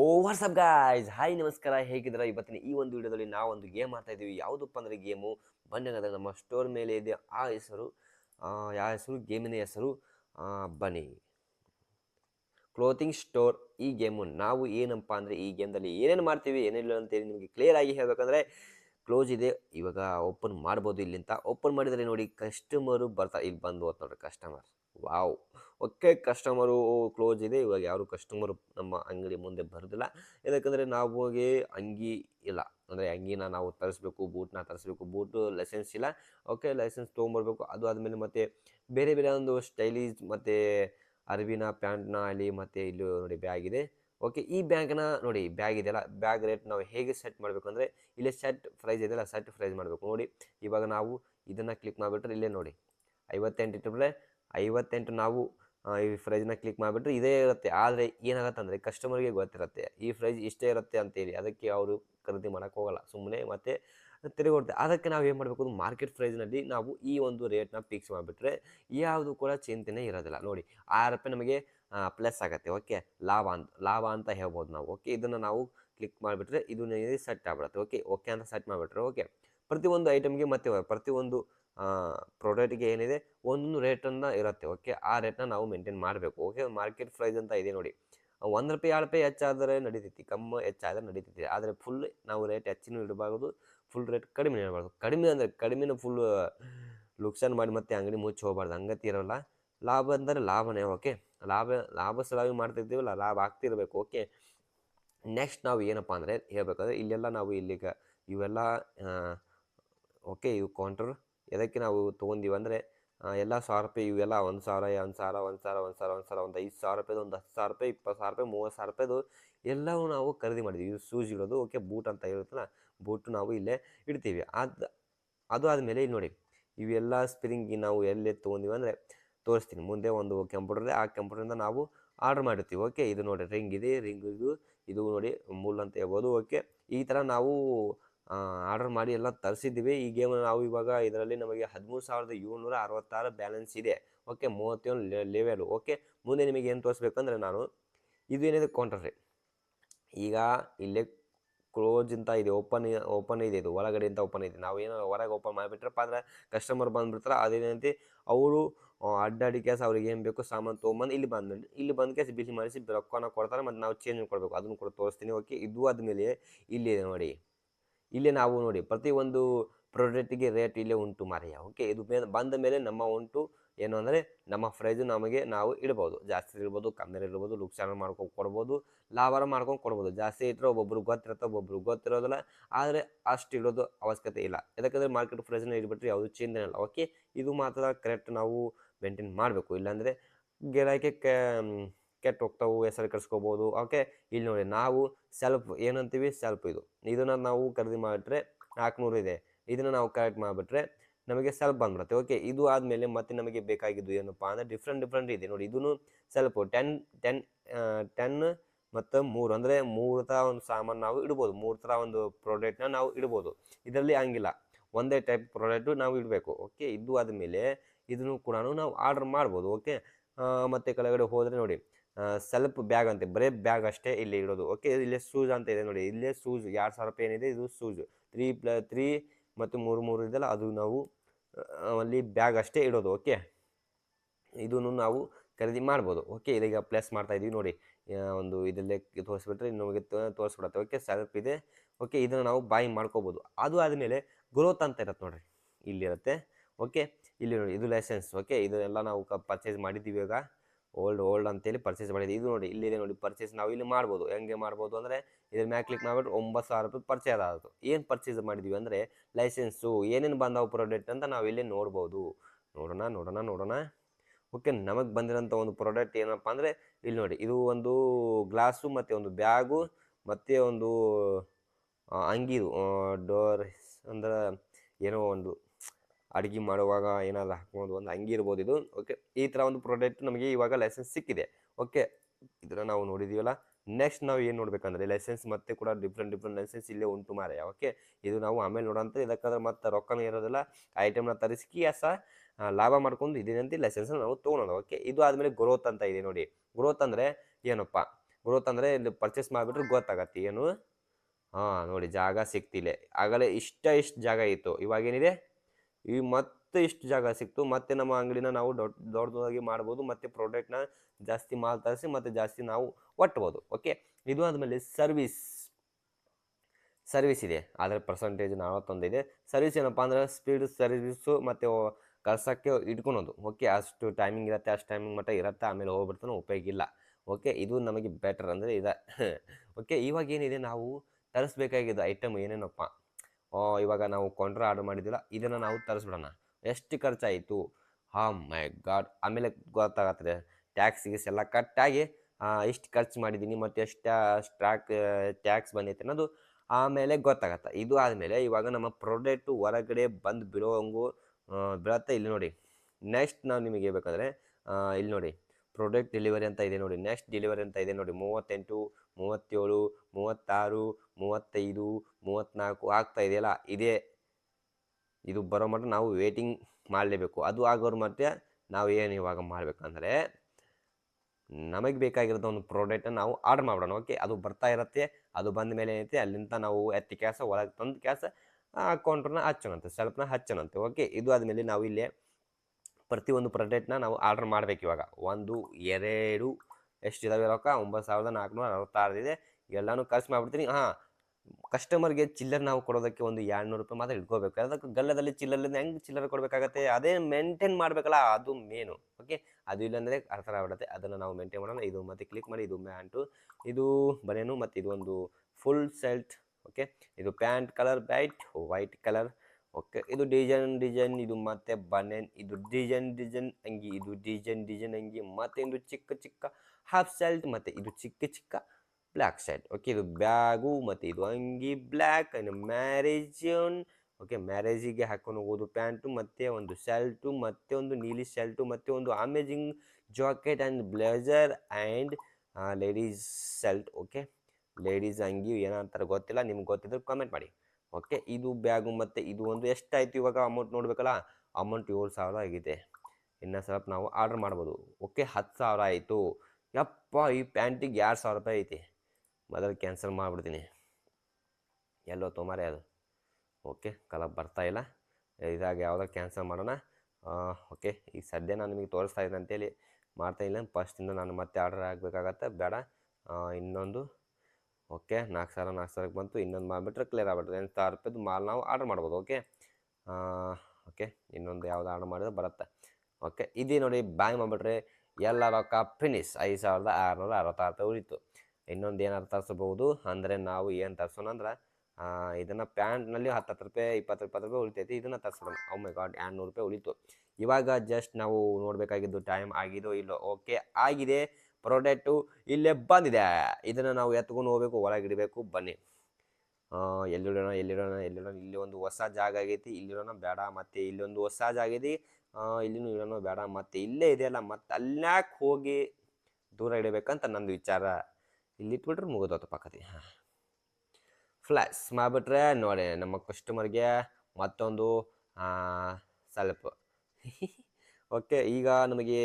ಓ WhatsApp guys hi ನಮಸ್ಕಾರ. ಹೇಗಿದ್ರ ಇವತ್ತಿನ ಈ ಒಂದು ವಿಡಿಯೋದಲ್ಲಿ ನಾವು ಒಂದು ಗೇಮ್ ಆಡ್ತಾ ಇದ್ದೀವಿ. ಯಾವುದಪ್ಪ ಅಂದರೆ ಗೇಮು? ಬನ್ನಿ ನಮ್ಮ ಸ್ಟೋರ್ ಮೇಲೆ ಇದೆ. ಆ ಹೆಸರು ಯಾವ ಹೆಸರು? ಗೇಮಿನ ಹೆಸರು ಬನ್ನಿ. ಕ್ಲೋತಿಂಗ್ ಸ್ಟೋರ್ ಈ ಗೇಮು ನಾವು ಏನಪ್ಪ ಅಂದರೆ ಈ ಗೇಮ್ದಲ್ಲಿ ಏನೇನು ಮಾಡ್ತೀವಿ, ಏನಿಲ್ಲ ಅಂತೇಳಿ ನಿಮಗೆ ಕ್ಲಿಯರ್ ಆಗಿ ಹೇಳಬೇಕಂದ್ರೆ ಕ್ಲೋಸ್ ಇದೆ. ಇವಾಗ ಓಪನ್ ಮಾಡ್ಬೋದು ಇಲ್ಲಿಂದ. ಓಪನ್ ಮಾಡಿದರೆ ನೋಡಿ ಕಸ್ಟಮರು ಬರ್ತಾರೆ ಇಲ್ಲಿ ಬಂದು ಹೋತ್ ನೋಡ್ರಿ customer wow. Okay customer close ಇದೆ. ಇವಾಗ ಯಾರು ಕಸ್ಟಮರು ನಮ್ಮ ಅಂಗಡಿ ಮುಂದೆ ಬರೋದಿಲ್ಲ. ಯಾಕಂದರೆ ನಾವು ಹೋಗಿ ಅಂಗಿ ಇಲ್ಲ. ಅಂದರೆ ಅಂಗಿನ ನಾವು ತರಿಸ್ಬೇಕು ಬೂಟ್ನ ತರಿಸ್ಬೇಕು ಬೂಟು ಲೈಸೆನ್ಸ್ ಇಲ್ಲ. ಓಕೆ ಲೈಸೆನ್ಸ್ ತೊಗೊಂಬರ್ಬೇಕು. ಅದು ಆದಮೇಲೆ ಮತ್ತೆ ಬೇರೆ ಬೇರೆ ಒಂದು ಸ್ಟೈಲೀಸ್ ಮತ್ತು ಅರಿವಿನ ಪ್ಯಾಂಟ್ನ ಅಲ್ಲಿ ಮತ್ತು ಇಲ್ಲಿ ನೋಡಿ ಬ್ಯಾಗ್ ಇದೆ. ಓಕೆ, ಈ ಬ್ಯಾಗ್ನ ನೋಡಿ ಬ್ಯಾಗ್ ಇದೆಯಲ್ಲ ಬ್ಯಾಗ್ ರೇಟ್ ನಾವು ಹೇಗೆ ಸೆಟ್ ಮಾಡಬೇಕು ಅಂದರೆ ಇಲ್ಲೇ ಸೆಟ್ ಪ್ರೈಸ್ ಇದೆಯಲ್ಲ ಸೆಟ್ ಪ್ರೈಸ್ ಮಾಡಬೇಕು. ನೋಡಿ, ಇವಾಗ ನಾವು ಇದನ್ನು ಕ್ಲಿಕ್ ಮಾಡಿಬಿಟ್ರೆ ಇಲ್ಲೇ ನೋಡಿ. ಐವತ್ತೆಂಟು ಇಟ್ಟರೆ ಐವತ್ತೆಂಟು ನಾವು ಈ ಫ್ರೈಜ್ನ ಕ್ಲಿಕ್ ಮಾಡಿಬಿಟ್ರೆ ಇದೇ ಇರುತ್ತೆ. ಆದರೆ ಏನಾಗುತ್ತೆ ಅಂದರೆ ಕಸ್ಟಮರ್ಗೆ ಗೊತ್ತಿರುತ್ತೆ, ಈ ಪ್ರೈಸ್ ಇಷ್ಟೇ ಇರುತ್ತೆ ಅಂತೇಳಿ. ಅದಕ್ಕೆ ಅವರು ಖರೀದಿ ಮಾಡೋಕ್ಕೆ ಹೋಗಲ್ಲ. ಸುಮ್ಮನೆ ಮತ್ತೆ ತಿರುಗೋಡ್ತಾರೆ ಅದಕ್ಕೆ ನಾವು ಏನು ಮಾಡಬೇಕು ಮಾರ್ಕೆಟ್ ಪ್ರೈಸ್ನಲ್ಲಿ ನಾವು ಈ ಒಂದು ರೇಟ್ನ ಫಿಕ್ಸ್ ಮಾಡಿಬಿಟ್ರೆ ಯಾವುದು ಕೂಡ ಚಿಂತೆನೇ ಇರೋದಿಲ್ಲ. ನೋಡಿ, ಆರು ರೂಪಾಯಿ ನಮಗೆ ಪ್ಲಸ್ ಆಗುತ್ತೆ. ಓಕೆ ಲಾಭ ಅಂತ ಲಾಭ ಅಂತ ಹೇಳ್ಬೋದು ನಾವು. ಓಕೆ ಇದನ್ನು ನಾವು ಕ್ಲಿಕ್ ಮಾಡಿಬಿಟ್ರೆ ಇದು ಸೆಟ್ ಆಗ್ಬಿಡುತ್ತೆ. ಓಕೆ ಓಕೆ ಅಂತ ಸೆಟ್ ಮಾಡಿಬಿಟ್ರೆ ಓಕೆ ಪ್ರತಿಯೊಂದು ಐಟಮ್ಗೆ ಮತ್ತೆ ಪ್ರತಿಯೊಂದು ಪ್ರಾಡಕ್ಟ್ಗೆ ಏನಿದೆ ಒಂದೊಂದು ರೇಟನ್ನು ಇರುತ್ತೆ. ಓಕೆ ಆ ರೇಟ್ನ ನಾವು ಮೇಂಟೈನ್ ಮಾಡಬೇಕು. ಓಕೆ ಮಾರ್ಕೆಟ್ ಪ್ರೈಸ್ ಅಂತ ಇದೆ ನೋಡಿ. ಒಂದು ರೂಪಾಯಿ ಎರಡು ರೂಪಾಯಿ ಹೆಚ್ಚಾದರೆ ನಡೀತೈತಿ. ಕಮ್ಮಿ ಹೆಚ್ಚಾದರೆ ನಡೀತೈತಿ. ಆದರೆ ಫುಲ್ ನಾವು ರೇಟ್ ಹೆಚ್ಚಿನೂ ಇಡಬಾರ್ದು ಫುಲ್ ರೇಟ್ ಕಡಿಮೆ ಇಡಬಾರ್ದು ಕಡಿಮೆ ಅಂದರೆ ಕಡಿಮೆನ ಫುಲ್ ಲುಕ್ಸಾನ್ ಮಾಡಿ ಮತ್ತೆ ಅಂಗಡಿ ಮುಚ್ಚಿ ಹೋಗಬಾರ್ದು. ಹಂಗತಿ ಇರೋಲ್ಲ. ಲಾಭ ಅಂದರೆ ಲಾಭನೇ. ಓಕೆ ಲಾಭ ಲಾಭ ಸಲುವಾಗಿ ಮಾಡ್ತಿರ್ತೀವಲ್ಲ, ಲಾಭ ಆಗ್ತಿರ್ಬೇಕು. ಓಕೆ ನೆಕ್ಸ್ಟ್ ನಾವು ಏನಪ್ಪ ಅಂದರೆ ಹೇಳ್ಬೇಕಂದ್ರೆ, ಇಲ್ಲೆಲ್ಲ ನಾವು ಇಲ್ಲಿಗ ಇವೆಲ್ಲ ಓಕೆ ಇವು ಕೌಂಟರ್ ಎದಕ್ಕೆ ನಾವು ತೊಗೊಂಡಿವಿ ಅಂದರೆ ಎಲ್ಲ ಸಾವಿರ ರೂಪಾಯಿ ಇವೆಲ್ಲ ಒಂದು ಸಾವಿರ ಒಂದು ಸಾವಿರ ಒಂದು ಸಾವಿರ ಒಂದು ಸಾವಿರ ಒಂದು ಸಾವಿರ, ಒಂದು ಐದು ಸಾವಿರ ರೂಪಾಯಿದು, ಒಂದು ಹತ್ತು ಸಾವಿರ ರೂಪಾಯಿ, ಇಪ್ಪತ್ತು ಸಾವಿರ ರೂಪಾಯಿ, ಮೂವತ್ತು ಸಾವಿರ ರೂಪಾಯಿದು ಎಲ್ಲವೂ ನಾವು ಖರೀದಿ ಮಾಡಿದ್ವಿ. ಇದು ಶೂಸ್ ಇಡೋದು, ಓಕೆ, ಬೂಟ್ ಅಂತ ಇರುತ್ತಲ್ಲ ಬೂಟು ನಾವು ಇಲ್ಲೇ ಇಡ್ತೀವಿ. ಅದು ಅದು ಆದಮೇಲೆ ಇಲ್ಲಿ ನೋಡಿ, ಇವೆಲ್ಲ ಸ್ಪ್ರಿಂಗಿ ನಾವು ಎಲ್ಲೇ ತೊಗೊಂಡಿವಿ ಅಂದರೆ, ತೋರಿಸ್ತೀನಿ. ಮುಂದೆ ಒಂದು ಕಂಪ್ಯೂಟರ್ ಇದೆ, ಆ ಕಂಪ್ಯೂಟರಿಂದ ನಾವು ಆರ್ಡ್ರ್ ಮಾಡಿರ್ತೀವಿ, ಓಕೆ? ಇದು ನೋಡಿ ರಿಂಗ್ ಇದೆ ರಿಂಗ್ ಇದು ಇದು ನೋಡಿ, ಮೂಲ್ ಅಂತ ಹೇಳ್ಬೋದು, ಓಕೆ? ಈ ಥರ ನಾವು ಆರ್ಡರ್ ಮಾಡಿ ಎಲ್ಲ ತರಿಸಿದ್ದೀವಿ. ಈ ಗೇಮನ್ನು ನಾವು ಇವಾಗ ಇದರಲ್ಲಿ ನಮಗೆ ಹದಿಮೂರು ಸಾವಿರದ ಏಳ್ನೂರ ಅರವತ್ತಾರು ಬ್ಯಾಲೆನ್ಸ್ ಇದೆ. ಓಕೆ ಮೂವತ್ತೇಳು ಲೆವೆಲು ಓಕೆ ಮುಂದೆ ನಿಮಗೆ ಏನು ತೋರಿಸ್ಬೇಕಂದ್ರೆ ನಾನು ಇದು ಏನಿದೆ ಕೌಂಟರ್ ಈಗ ಇಲ್ಲೇ ಕ್ಲೋಸ್ ಅಂತ ಇದೆ ಓಪನ್ ಓಪನ್ ಇದೆ ಇದು ಒಳಗಡೆಯಿಂದ ಓಪನ್ ಇದೆ. ನಾವು ಏನೋ ಹೊರಗೆ ಓಪನ್ ಮಾಡಿಬಿಟ್ರಪ್ಪ ಅಂದ್ರೆ ಕಸ್ಟಮರ್ ಬಂದುಬಿಡ್ತಾರೆ. ಅದೇನಂತೆ ಅವರು ಅಡ್ಡಾಡಿ ಕೇಸ್ ಅವ್ರಿಗೆ ಏನು ಬೇಕು ಸಾಮಾನು ತೊಗೊಂಬಂದು ಇಲ್ಲಿ ಬಂದು ಇಲ್ಲಿ ಬಂದು ಕೇಸ್ ಬಿಸಿ ಮಾಡಿಸಿ ರೊಕ್ಕನ ಕೊಡ್ತಾರೆ ಮತ್ತು ನಾವು ಚೇಂಜ್ ಕೊಡಬೇಕು ಅದನ್ನು ಕೂಡ ತೋರಿಸ್ತೀನಿ. ಓಕೆ ಇದು ಆದಮೇಲೆ ಇಲ್ಲಿ ನೋಡಿ. ಇಲ್ಲೇ ನಾವು ನೋಡಿ ಪ್ರತಿಯೊಂದು ಪ್ರಾಡಕ್ಟಿಗೆ ರೇಟ್ ಇಲ್ಲೇ ಉಂಟು ಮಾರಾಯ. ಓಕೆ ಇದು ಬಂದ ಮೇಲೆ ನಮ್ಮ ಉಂಟು. ಏನು ಅಂದರೆ ನಮ್ಮ ಪ್ರೈಸು ನಮಗೆ ನಾವು ಇಡ್ಬೋದು. ಜಾಸ್ತಿ ಇರ್ಬೋದು, ಕಮ್ಮಿ ಇರ್ಬೋದು ಲುಕ್ಸಾನ ಮಾಡ್ಕೊಂಡು ಕೊಡ್ಬೋದು ಲಾಭಾರ ಮಾಡ್ಕೊಂಡು ಕೊಡ್ಬೋದು. ಜಾಸ್ತಿ ಇಟ್ಟರೆ ಒಬ್ಬೊಬ್ರು ಗೊತ್ತಿರುತ್ತೆ, ಒಬ್ಬೊಬ್ರು ಗೊತ್ತಿರೋದಿಲ್ಲ. ಆದರೆ ಅಷ್ಟು ಇಡೋದು ಅವಶ್ಯಕತೆ ಇಲ್ಲ. ಯಾಕಂದರೆ ಮಾರ್ಕೆಟ್ ಪ್ರೈಸ್ನ ಇಟ್ಬಿಟ್ರೆ ಯಾವುದು ಚೇಂಜ್ ಇಲ್ಲ. ಓಕೆ ಇದು ಮಾತ್ರ ಕರೆಕ್ಟ್ ನಾವು ಮೇಂಟೈನ್ ಮಾಡಬೇಕು. ಇಲ್ಲಾಂದರೆ ಗಿರಾಕಿ ಕೆಟ್ಟ ಹೋಗ್ತಾವು, ಹೆಸರು ಕರ್ಸ್ಕೋಬೋದು ಓಕೆ, ಇಲ್ಲಿ ನೋಡಿ ನಾವು ಸೆಲ್ಫ್ ಏನಂತೀವಿ? ಸೆಲ್ಫ್ ಇದು. ಇದನ್ನು ನಾವು ಖರೀದಿ ಮಾಡಿಬಿಟ್ರೆ ನಾಲ್ಕುನೂರು ಇದೆ. ಇದನ್ನು ನಾವು ಕರೆಕ್ಟ್ ಮಾಡಿಬಿಟ್ರೆ ನಮಗೆ ಸೆಲ್ಫ್ ಬಂದ್ಬಿಡುತ್ತೆ. ಓಕೆ, ಇದು ಆದಮೇಲೆ ಮತ್ತೆ ನಮಗೆ ಬೇಕಾಗಿದ್ದು ಏನಪ್ಪ ಅಂದರೆ ಡಿಫ್ರೆಂಟ್ ಡಿಫ್ರೆಂಟ್ ಇದೆ. ನೋಡಿ ಇದೂ ಸೆಲ್ಫು ಟೆನ್ ಟೆನ್ ಟೆನ್ ಮತ್ತು ಮೂರು. ಅಂದರೆ ಮೂರು ಥರ ಒಂದು ಸಾಮಾನು ನಾವು ಇಡ್ಬೋದು. ಮೂರು ಥರ ಒಂದು ಪ್ರಾಡಕ್ಟ್ನ ನಾವು ಇಡ್ಬೋದು. ಇದರಲ್ಲಿ ಹಂಗಿಲ್ಲ. ಒಂದೇ ಟೈಪ್ ಪ್ರಾಡಕ್ಟು ನಾವು ಇಡಬೇಕು. ಓಕೆ, ಇದು ಆದಮೇಲೆ ಇದನ್ನು ಕೂಡ ನಾವು ಆರ್ಡ್ರ್ ಮಾಡ್ಬೋದು. ಓಕೆ ಮತ್ತು ಕೆಳಗಡೆ ಹೋದರೆ ನೋಡಿ ಸೆಲ್ಫ್ ಬ್ಯಾಗ್ ಅಂತೆ. ಬರೇ ಬ್ಯಾಗ್ ಅಷ್ಟೇ ಇಲ್ಲಿ ಇಡೋದು ಓಕೆ, ಇಲ್ಲೇ ಶೂಸ್ ಅಂತ ಇದೆ ನೋಡಿ. ಇಲ್ಲೇ ಶೂಸ್, ಎರಡು ಸಾವಿರ ರೂಪಾಯಿ ಏನಿದೆ, ಇದು ಶೂಸ್. ತ್ರೀ ಪ್ಲ, ತ್ರೀ ಮತ್ತು ಮೂರು ಮೂರು ಇದೆಲ್ಲ ಅದು ನಾವು ಅಲ್ಲಿ ಬ್ಯಾಗ್ ಅಷ್ಟೇ ಇಡೋದು. ಓಕೆ? ಇದನ್ನು ನಾವು ಖರೀದಿ ಮಾಡ್ಬೋದು. ಓಕೆ, ಇದೀಗ ಪ್ಲಸ್ ಮಾಡ್ತಾ ಇದೀವಿ ನೋಡಿ. ಒಂದು ಇದಲ್ಲೇ ತೋರಿಸ್ಬಿಟ್ರೆ ನಮಗೆ ತೋರಿಸ್ಬಿಡತ್ತೆ. ಓಕೆ ಸೆಲ್ಫ್ ಇದೆ. ಓಕೆ, ಇದನ್ನು ನಾವು ಬಾಯಿ ಮಾಡ್ಕೋಬೋದು. ಅದು ಆದಮೇಲೆ ಗ್ರೋತ್ ಅಂತ ಇರುತ್ತೆ ನೋಡ್ರಿ. ಇಲ್ಲಿರುತ್ತೆ ಓಕೆ, ಇಲ್ಲಿ ನೋಡಿ, ಇದು ಲೈಸೆನ್ಸ್. ಓಕೆ, ಇದನ್ನೆಲ್ಲ ನಾವು ಪರ್ಚೇಸ್ ಮಾಡಿದ್ದೀವಿ ಇವಾಗ. ಓಲ್ಡ್ ಓಲ್ಡ್ ಅಂತೇಳಿ ಪರ್ಚೇಸ್ ಮಾಡಿದೆ ಇದು ನೋಡಿ, ಇಲ್ಲಿದೆ ನೋಡಿ ಪರ್ಚೇಸ್ ನಾವು ಇಲ್ಲಿ ಮಾಡ್ಬೋದು. ಹೆಂಗೆ ಮಾಡ್ಬೋದು ಅಂದರೆ ಇದ್ರ ಮ್ಯಾಲೆ ಕ್ಲಿಕ್ ಮಾಡಿಬಿಟ್ಟು ಒಂಬತ್ತು ಸಾವಿರ ರೂಪಾಯಿ ಪರ್ಚೇಸ್ ಆಗೋದು ಏನು ಪರ್ಚೇಸ್ ಮಾಡಿದ್ವಿ ಅಂದರೆ ಲೈಸೆನ್ಸು ಏನೇನು ಬಂದವು ಪ್ರಾಡಕ್ಟ್ ಅಂತ ನಾವು ಇಲ್ಲಿ ನೋಡ್ಬೋದು. ನೋಡೋಣ ನೋಡೋಣ ನೋಡೋಣ. ಓಕೆ ನಮಗೆ ಬಂದಿರೋಂಥ ಒಂದು ಪ್ರಾಡಕ್ಟ್ ಏನಪ್ಪ ಅಂದರೆ ಇಲ್ಲಿ ನೋಡಿ, ಇದು ಒಂದು ಗ್ಲಾಸು ಮತ್ತು ಒಂದು ಬ್ಯಾಗು ಮತ್ತು ಒಂದು ಅಂಗಿದು ಡೋರ್ ಅಂದ್ರೆ ಏನೋ ಒಂದು ಅಡುಗೆ ಮಾಡುವಾಗ ಏನಾದ್ರು ಹಾಕ್ಬೋದು ಒಂದು ಅಂಗಿ ಇರ್ಬೋದು ಇದು. ಓಕೆ ಈ ಥರ ಒಂದು ಪ್ರಾಡಕ್ಟ್ ನಮಗೆ ಇವಾಗ ಲೈಸೆನ್ಸ್ ಸಿಕ್ಕಿದೆ. ಓಕೆ ಇದನ್ನು ನಾವು ನೋಡಿದ್ದೀವಲ್ಲ ನೆಕ್ಸ್ಟ್ ನಾವು ಏನು ನೋಡ್ಬೇಕಂದ್ರೆ ಲೈಸೆನ್ಸ್ ಮತ್ತೆ ಕೂಡ ಡಿಫ್ರೆಂಟ್ ಡಿಫ್ರೆಂಟ್ ಲೈಸೆನ್ಸ್ ಇಲ್ಲೇ ಉಂಟು ಮಾರೆ ಓಕೆ ಇದು ನಾವು ಆಮೇಲೆ ನೋಡೋಂಥ ಇದಕ್ಕಾದ್ರೆ ಮತ್ತೆ ರೊಕ್ಕನೂ ಇರೋದಿಲ್ಲ ಐಟಮ್ನ ತರಿಸಿ ಅಸ ಲಾಭ ಮಾಡ್ಕೊಂಡು ಇದೇನಂತ ಲೈಸೆನ್ಸ್ ನಾವು ತೊಗೊಳೋದು ಓಕೆ ಇದು ಆದಮೇಲೆ ಗ್ರೋತ್ ಅಂತ ಇದೆ ನೋಡಿ. ಗ್ರೋತ್ ಅಂದರೆ ಏನಪ್ಪ? ಗ್ರೋತ್ ಅಂದರೆ ಇಲ್ಲಿ ಪರ್ಚೇಸ್ ಮಾಡಿಬಿಟ್ರೆ ಗೊತ್ತಾಗತ್ತೆ. ಏನು? ಹಾಂ, ನೋಡಿ ಜಾಗ ಸಿಕ್ತಿಲ್ಲ ಆಗಲೇ ಇಷ್ಟ ಇಷ್ಟು ಜಾಗ ಇತ್ತು. ಇವಾಗ ಏನಿದೆ? ಈ ಮತ್ತೆ ಇಷ್ಟು ಜಾಗ ಸಿಕ್ತು. ಮತ್ತೆ ನಮ್ಮ ಅಂಗಡಿನ ನಾವು ದೊಡ್ಡ, ದೊಡ್ಡದಾಗಿ ಮಾಡ್ಬೋದು. ಮತ್ತೆ ಪ್ರಾಡಕ್ಟ್ನ ಜಾಸ್ತಿ ಮಾಲ್ ತರಿಸಿ, ಮತ್ತೆ ಜಾಸ್ತಿ ನಾವು ಒಟ್ಬೋದು. ಓಕೆ ಇದು ಆದಮೇಲೆ ಸರ್ವಿಸ್ ಸರ್ವಿಸ್ ಇದೆ. ಅದರ ಪರ್ಸಂಟೇಜ್ ನಲವತ್ತೊಂದಿದೆ ಸರ್ವಿಸ್ ಏನಪ್ಪ ಅಂದ್ರೆ ಸ್ಪೀಡ್ ಸರ್ವಿಸು ಮತ್ತು ಕಳ್ಸೋಕ್ಕೆ ಇಟ್ಕೊಳೋದು. ಓಕೆ ಅಷ್ಟು ಟೈಮಿಂಗ್ ಇರುತ್ತೆ, ಅಷ್ಟು ಟೈಮಿಂಗ್ ಮಟ್ಟ ಇರುತ್ತೆ. ಆಮೇಲೆ ಹೋಗ್ಬಿಡ್ತಾನೆ, ಉಪಯೋಗ ಇಲ್ಲ. ಓಕೆ ಇದು ನಮಗೆ ಬೆಟರ್ ಅಂದರೆ ಇದೆ. ಓಕೆ ಇವಾಗ ಏನಿದೆ? ನಾವು ತರಿಸ್ಬೇಕಾಗಿದ್ದು ಐಟಮ್ ಏನೇನಪ್ಪ? ಇವಾಗ ನಾವು ಕೊಂಡ್ರೆ ಆರ್ಡರ್ ಮಾಡಿದ್ದಿಲ್ಲ ಇದನ್ನು ನಾವು ತರಿಸ್ಬಿಡೋಣ. ಎಷ್ಟು ಖರ್ಚಾಯಿತು? ಹಾ, ಮೈ ಗಾಡ್. ಆಮೇಲೆ ಗೊತ್ತಾಗತ್ತೆ. ಟ್ಯಾಕ್ಸ್ ಗೀಸ್ ಎಲ್ಲ ಕಟ್ಟಾಗಿ ಎಷ್ಟು ಖರ್ಚು ಮಾಡಿದ್ದೀನಿ ಮತ್ತು ಎಷ್ಟು ಸ್ಟ್ರಾಕ್ ಟ್ಯಾಕ್ಸ್ ಬಂದೈತೆ ಅನ್ನೋದು ಆಮೇಲೆ ಗೊತ್ತಾಗತ್ತೆ. ಇದು ಆದಮೇಲೆ ಇವಾಗ ನಮ್ಮ ಪ್ರಾಡಕ್ಟು ಹೊರಗಡೆ ಬಂದು ಬಿಡೋಂಗು ಬೀಳತ್ತೆ. ಇಲ್ಲಿ ನೋಡಿ, ನೆಕ್ಸ್ಟ್ ನಾವು ನಿಮಗೆ ಹೇಳ್ಬೇಕಂದ್ರೆ ಇಲ್ಲಿ ನೋಡಿ. ಪ್ರಾಡಕ್ಟ್ ಡೆಲಿವರಿ ಅಂತ ಇದೆ ನೋಡಿ. ನೆಕ್ಸ್ಟ್ ಡೆಲಿವರಿ ಅಂತ ಇದೆ ನೋಡಿ. ಮೂವತ್ತೆಂಟು, ಮೂವತ್ತೇಳು, ಮೂವತ್ತಾರು, ಮೂವತ್ತೈದು ಮೂವತ್ತ್ನಾಲ್ಕು ಆಗ್ತಾ ಇದೆಯಲ್ಲ ಇದೇ. ಇದು ಬರೋ ಮಟ್ಟ ನಾವು ವೇಟಿಂಗ್ ಮಾಡಲೇಬೇಕು. ಅದು ಆಗೋರು ಮತ್ತೆ ನಾವು ಏನು ಇವಾಗ ಮಾಡಬೇಕಂದ್ರೆ ನಮಗೆ ಬೇಕಾಗಿರೋದು ಒಂದು ಪ್ರಾಡಕ್ಟನ್ನು ನಾವು ಆರ್ಡರ್ ಮಾಡೋಣ ಓಕೆ ಅದು ಬರ್ತಾ ಇರುತ್ತೆ, ಅದು ಬಂದ ಮೇಲೆ ಏನೈತೆ? ಅಲ್ಲಿಂದ ನಾವು ಎತ್ತಿ ಕ್ಯಾಸ ಒಳಗೆ ತಂದು ಕ್ಯಾಸ ಅಕೌಂಟ್ರನ್ನ ಹಚ್ಚೋಣಂತೆ ಸ್ವಲ್ಪನ ಹಚ್ಚೋಣಂತೆ. ಓಕೆ ಇದು ಆದಮೇಲೆ ನಾವು ಇಲ್ಲೇ ಪ್ರತಿಯೊಂದು ಪ್ರಾಡಕ್ಟ್ನ ನಾವು ಆರ್ಡರ್ ಮಾಡ್ಬೇಕು ಇವಾಗ. ಒಂದು, ಎರಡು ಎಷ್ಟಿದಾವೆ ರೊಕ್ಕ? ಒಂಬತ್ತು ಸಾವಿರದ ನಾಲ್ಕುನೂರ ಅರವತ್ತಾರು ಇದೆ. ಎಲ್ಲನೂ ಖರ್ಚು ಮಾಡಿಬಿಡ್ತೀನಿ. ಹಾಂ ಕಸ್ಟಮರ್ಗೆ ಚಿಲ್ಲರ್ ನಾವು ಕೊಡೋದಕ್ಕೆ ಒಂದು ಎರಡು ನೂರು ರೂಪಾಯಿ ಮಾತ್ರ ಇಟ್ಕೋಬೇಕು ಅದಕ್ಕೆ ಗಲ್ಲದಲ್ಲಿ ಚಿಲ್ಲರ್ಲಿಂದ ಹೆಂಗೆ ಚಿಲ್ಲರ್ ಕೊಡಬೇಕಾಗತ್ತೆ? ಅದೇ ಮೇಂಟೈನ್ ಮಾಡಬೇಕಲ್ಲ, ಅದು ಮೇನು ಓಕೆ ಅದು ಇಲ್ಲಾಂದರೆ ಅರ್ಥ ಆಗ್ಬಿಡುತ್ತೆ. ಅದನ್ನು ನಾವು ಮೇಂಟೈನ್ ಮಾಡೋಣ. ಇದು ಮತ್ತೆ ಕ್ಲಿಕ್ ಮಾಡಿ, ಇದು ಪ್ಯಾಂಟು ಇದು ಬನೇನು ಮತ್ತು ಇದು ಒಂದು ಫುಲ್ ಸೆಲ್ಟ್ ಓಕೆ ಇದು pant colour white white colour okay ಇದು ಡಿಸೈನ್ ಡಿಸೈನ್ ಇದು ಮತ್ತೆ ಬನೇನ್ ಇದು ಡಿಸೈನ್ ಡಿಸೈನ್ ಅಂಗಿ ಇದು ಡಿಸೈನ್ ಡಿಸೈನ್ ಅಂಗಿ ಮತ್ತೆ ಇದು ಚಿಕ್ಕ ಚಿಕ್ಕ ಹಾಫ್ ಶರ್ಟ್ ಮತ್ತೆ ಇದು ಚಿಕ್ಕ ಚಿಕ್ಕ ಬ್ಲ್ಯಾಕ್ ಶರ್ಟ್ ಓಕೆ ಇದು ಬ್ಯಾಗು ಮತ್ತು ಇದು ಅಂಗಿ ಬ್ಲ್ಯಾಕ್ ಆ್ಯಂಡ್ ಮ್ಯಾರೇಜ್ ಓಕೆ ಮ್ಯಾರೇಜಿಗೆ ಹಾಕೊಂಡು ಹೋಗೋದು ಪ್ಯಾಂಟು ಮತ್ತು ಒಂದು ಶರ್ಟು ಮತ್ತೆ ಒಂದು ನೀಲಿ ಶರ್ಟು ಮತ್ತೆ ಒಂದು amazing jacket and blazer and ladies shirt okay ladies ಅಂಗಿ ಏನಂತಾರೆ ಗೊತ್ತಿಲ್ಲ ನಿಮ್ಗೆ ಗೊತ್ತಿದ್ರೆ ಕಾಮೆಂಟ್ ಮಾಡಿ ಓಕೆ, ಇದು ಬ್ಯಾಗು ಮತ್ತು ಇದು ಒಂದು ಎಷ್ಟಾಯಿತು ಇವಾಗ ಅಮೌಂಟ್ ನೋಡಬೇಕಲ್ಲ? ಅಮೌಂಟ್ ಏಳು ಸಾವಿರ ಆಗಿದೆ. ಇನ್ನು ಸ್ವಲ್ಪ ನಾವು ಆರ್ಡರ್ ಮಾಡ್ಬೋದು. ಓಕೆ, ಹತ್ತು ಸಾವಿರ ಆಯಿತು. ಯಪ್ಪ, ಈ ಪ್ಯಾಂಟಿಗೆ ಎರಡು ಸಾವಿರ ರೂಪಾಯಿ ಐತಿ. ಮೊದಲು ಕ್ಯಾನ್ಸಲ್ ಮಾಡಿಬಿಡ್ತೀನಿ. ಎಲ್ಲೋ ತೊಮಾರೆ ಅದು. ಓಕೆ, ಕಲರ್ ಬರ್ತಾ ಇಲ್ಲ. ಇದಾಗ ಯಾವುದೋ ಕ್ಯಾನ್ಸಲ್ ಮಾಡೋಣ. ಓಕೆ ಈಗ ಸದ್ಯ ನಾನು ನಿಮಗೆ ತೋರಿಸ್ತಾ ಇದ್ದೆ ಅಂತೇಳಿ. ಮಾಡ್ತಾ ಇಲ್ಲ ಫಸ್ಟಿಂದ ನಾನು ಮತ್ತೆ ಆರ್ಡರ್ ಆಗಬೇಕಾಗತ್ತೆ. ಬೇಡ. ಇನ್ನೊಂದು ಓಕೆ, ನಾಲ್ಕು ಸಾವಿರ, ನಾಲ್ಕು ಸಾವಿರಕ್ಕೆ ಬಂತು, ಇನ್ನೊಂದು ಮಾಡಿಬಿಟ್ರೆ ಕ್ಲಿಯರ್ ಆಗ್ಬಿಟ್ರೆ ಎಂಟು ಸಾವಿರ ರೂಪಾಯಿದು ಮಾಲ್ ನಾವು ಆರ್ಡರ್ ಮಾಡ್ಬೋದು, ಓಕೆ? ಓಕೆ, ಇನ್ನೊಂದು ಯಾವ್ದು ಆರ್ಡರ್ ಮಾಡಿದ್ರೆ ಬರುತ್ತೆ. ಓಕೆ, ಇದು ನೋಡಿ ಬ್ಯಾಂಕ್ ಮಾಡಿಬಿಟ್ರೆ ಎಲ್ಲ ರೊಕ್ಕ ಫಿನಿಶ್ ಐದು ಸಾವಿರದ ಆರುನೂರ ಅರವತ್ತಾರು ರೂಪಾಯಿ ಉಳಿತು ಇನ್ನೊಂದು ಏನಾರು ತರಿಸ್ಬೋದು, ಅಂದರೆ ನಾವು ಏನು ತರ್ಸೋಣ ಅಂದ್ರೆ ಇದನ್ನು ಪ್ಯಾಂಟ್ನಲ್ಲಿ ಹತ್ತು ಹತ್ತು ರೂಪಾಯಿ, ಇಪ್ಪತ್ತು ಇಪ್ಪತ್ತು ರೂಪಾಯಿ ಉಳಿತೈತಿ ಇದನ್ನು ತರಿಸೋಣ ಓ ಮೈ ಗಾಡ್ ಎರಡು ನೂರು ರೂಪಾಯಿ ಉಳಿತು ಇವಾಗ ಜಸ್ಟ್ ನಾವು ನೋಡಬೇಕಾಗಿದ್ದು ಟೈಮ್ ಆಗಿದೋ ಇಲ್ಲೋ, ಓಕೆ, ಆಗಿದೆ. ಪ್ರಾಡಕ್ಟು ಇಲ್ಲೇ ಬಂದಿದೆ. ಇದನ್ನು ನಾವು ಎತ್ಕೊಂಡು ಹೋಗ್ಬೇಕು ಒಳಗೆ ಇಡಬೇಕು. ಬನ್ನಿ. ಎಲ್ಲಿಡೋಣ ಎಲ್ಲಿಡೋಣ ಎಲ್ಲಿಡೋಣ. ಇಲ್ಲಿ ಒಂದು ಹೊಸ ಜಾಗ ಆಗೈತಿ. ಇಲ್ಲಿಡೋಣ ಬೇಡ ಮತ್ತೆ ಇಲ್ಲೊಂದು ಹೊಸ ಜಾಗ ಆ, ಇಲ್ಲಿನೂ ಇಡೋಣ ಬೇಡ ಮತ್ತೆ ಇಲ್ಲೇ ಇದೆಯಲ್ಲ ಮತ್ತೆ ಅಲ್ಯಾಕೆ ಹೋಗಿ ದೂರ ಇಡಬೇಕಂತ ನಂದು ವಿಚಾರ. ಇಲ್ಲಿ ಇಟ್ಬಿಟ್ರೆ ಮುಗಿದೋತು ಪಕ್ಕದಿ ಫ್ಲಾಶ್ ಮಾಡಿಬಿಟ್ರೆ ನೋಡಿ ನಮ್ಮ ಕಸ್ಟಮರ್ಗೆ ಮತ್ತೊಂದು ಸ್ವಲ್ಪ. ಓಕೆ ಈಗ ನಮಗೆ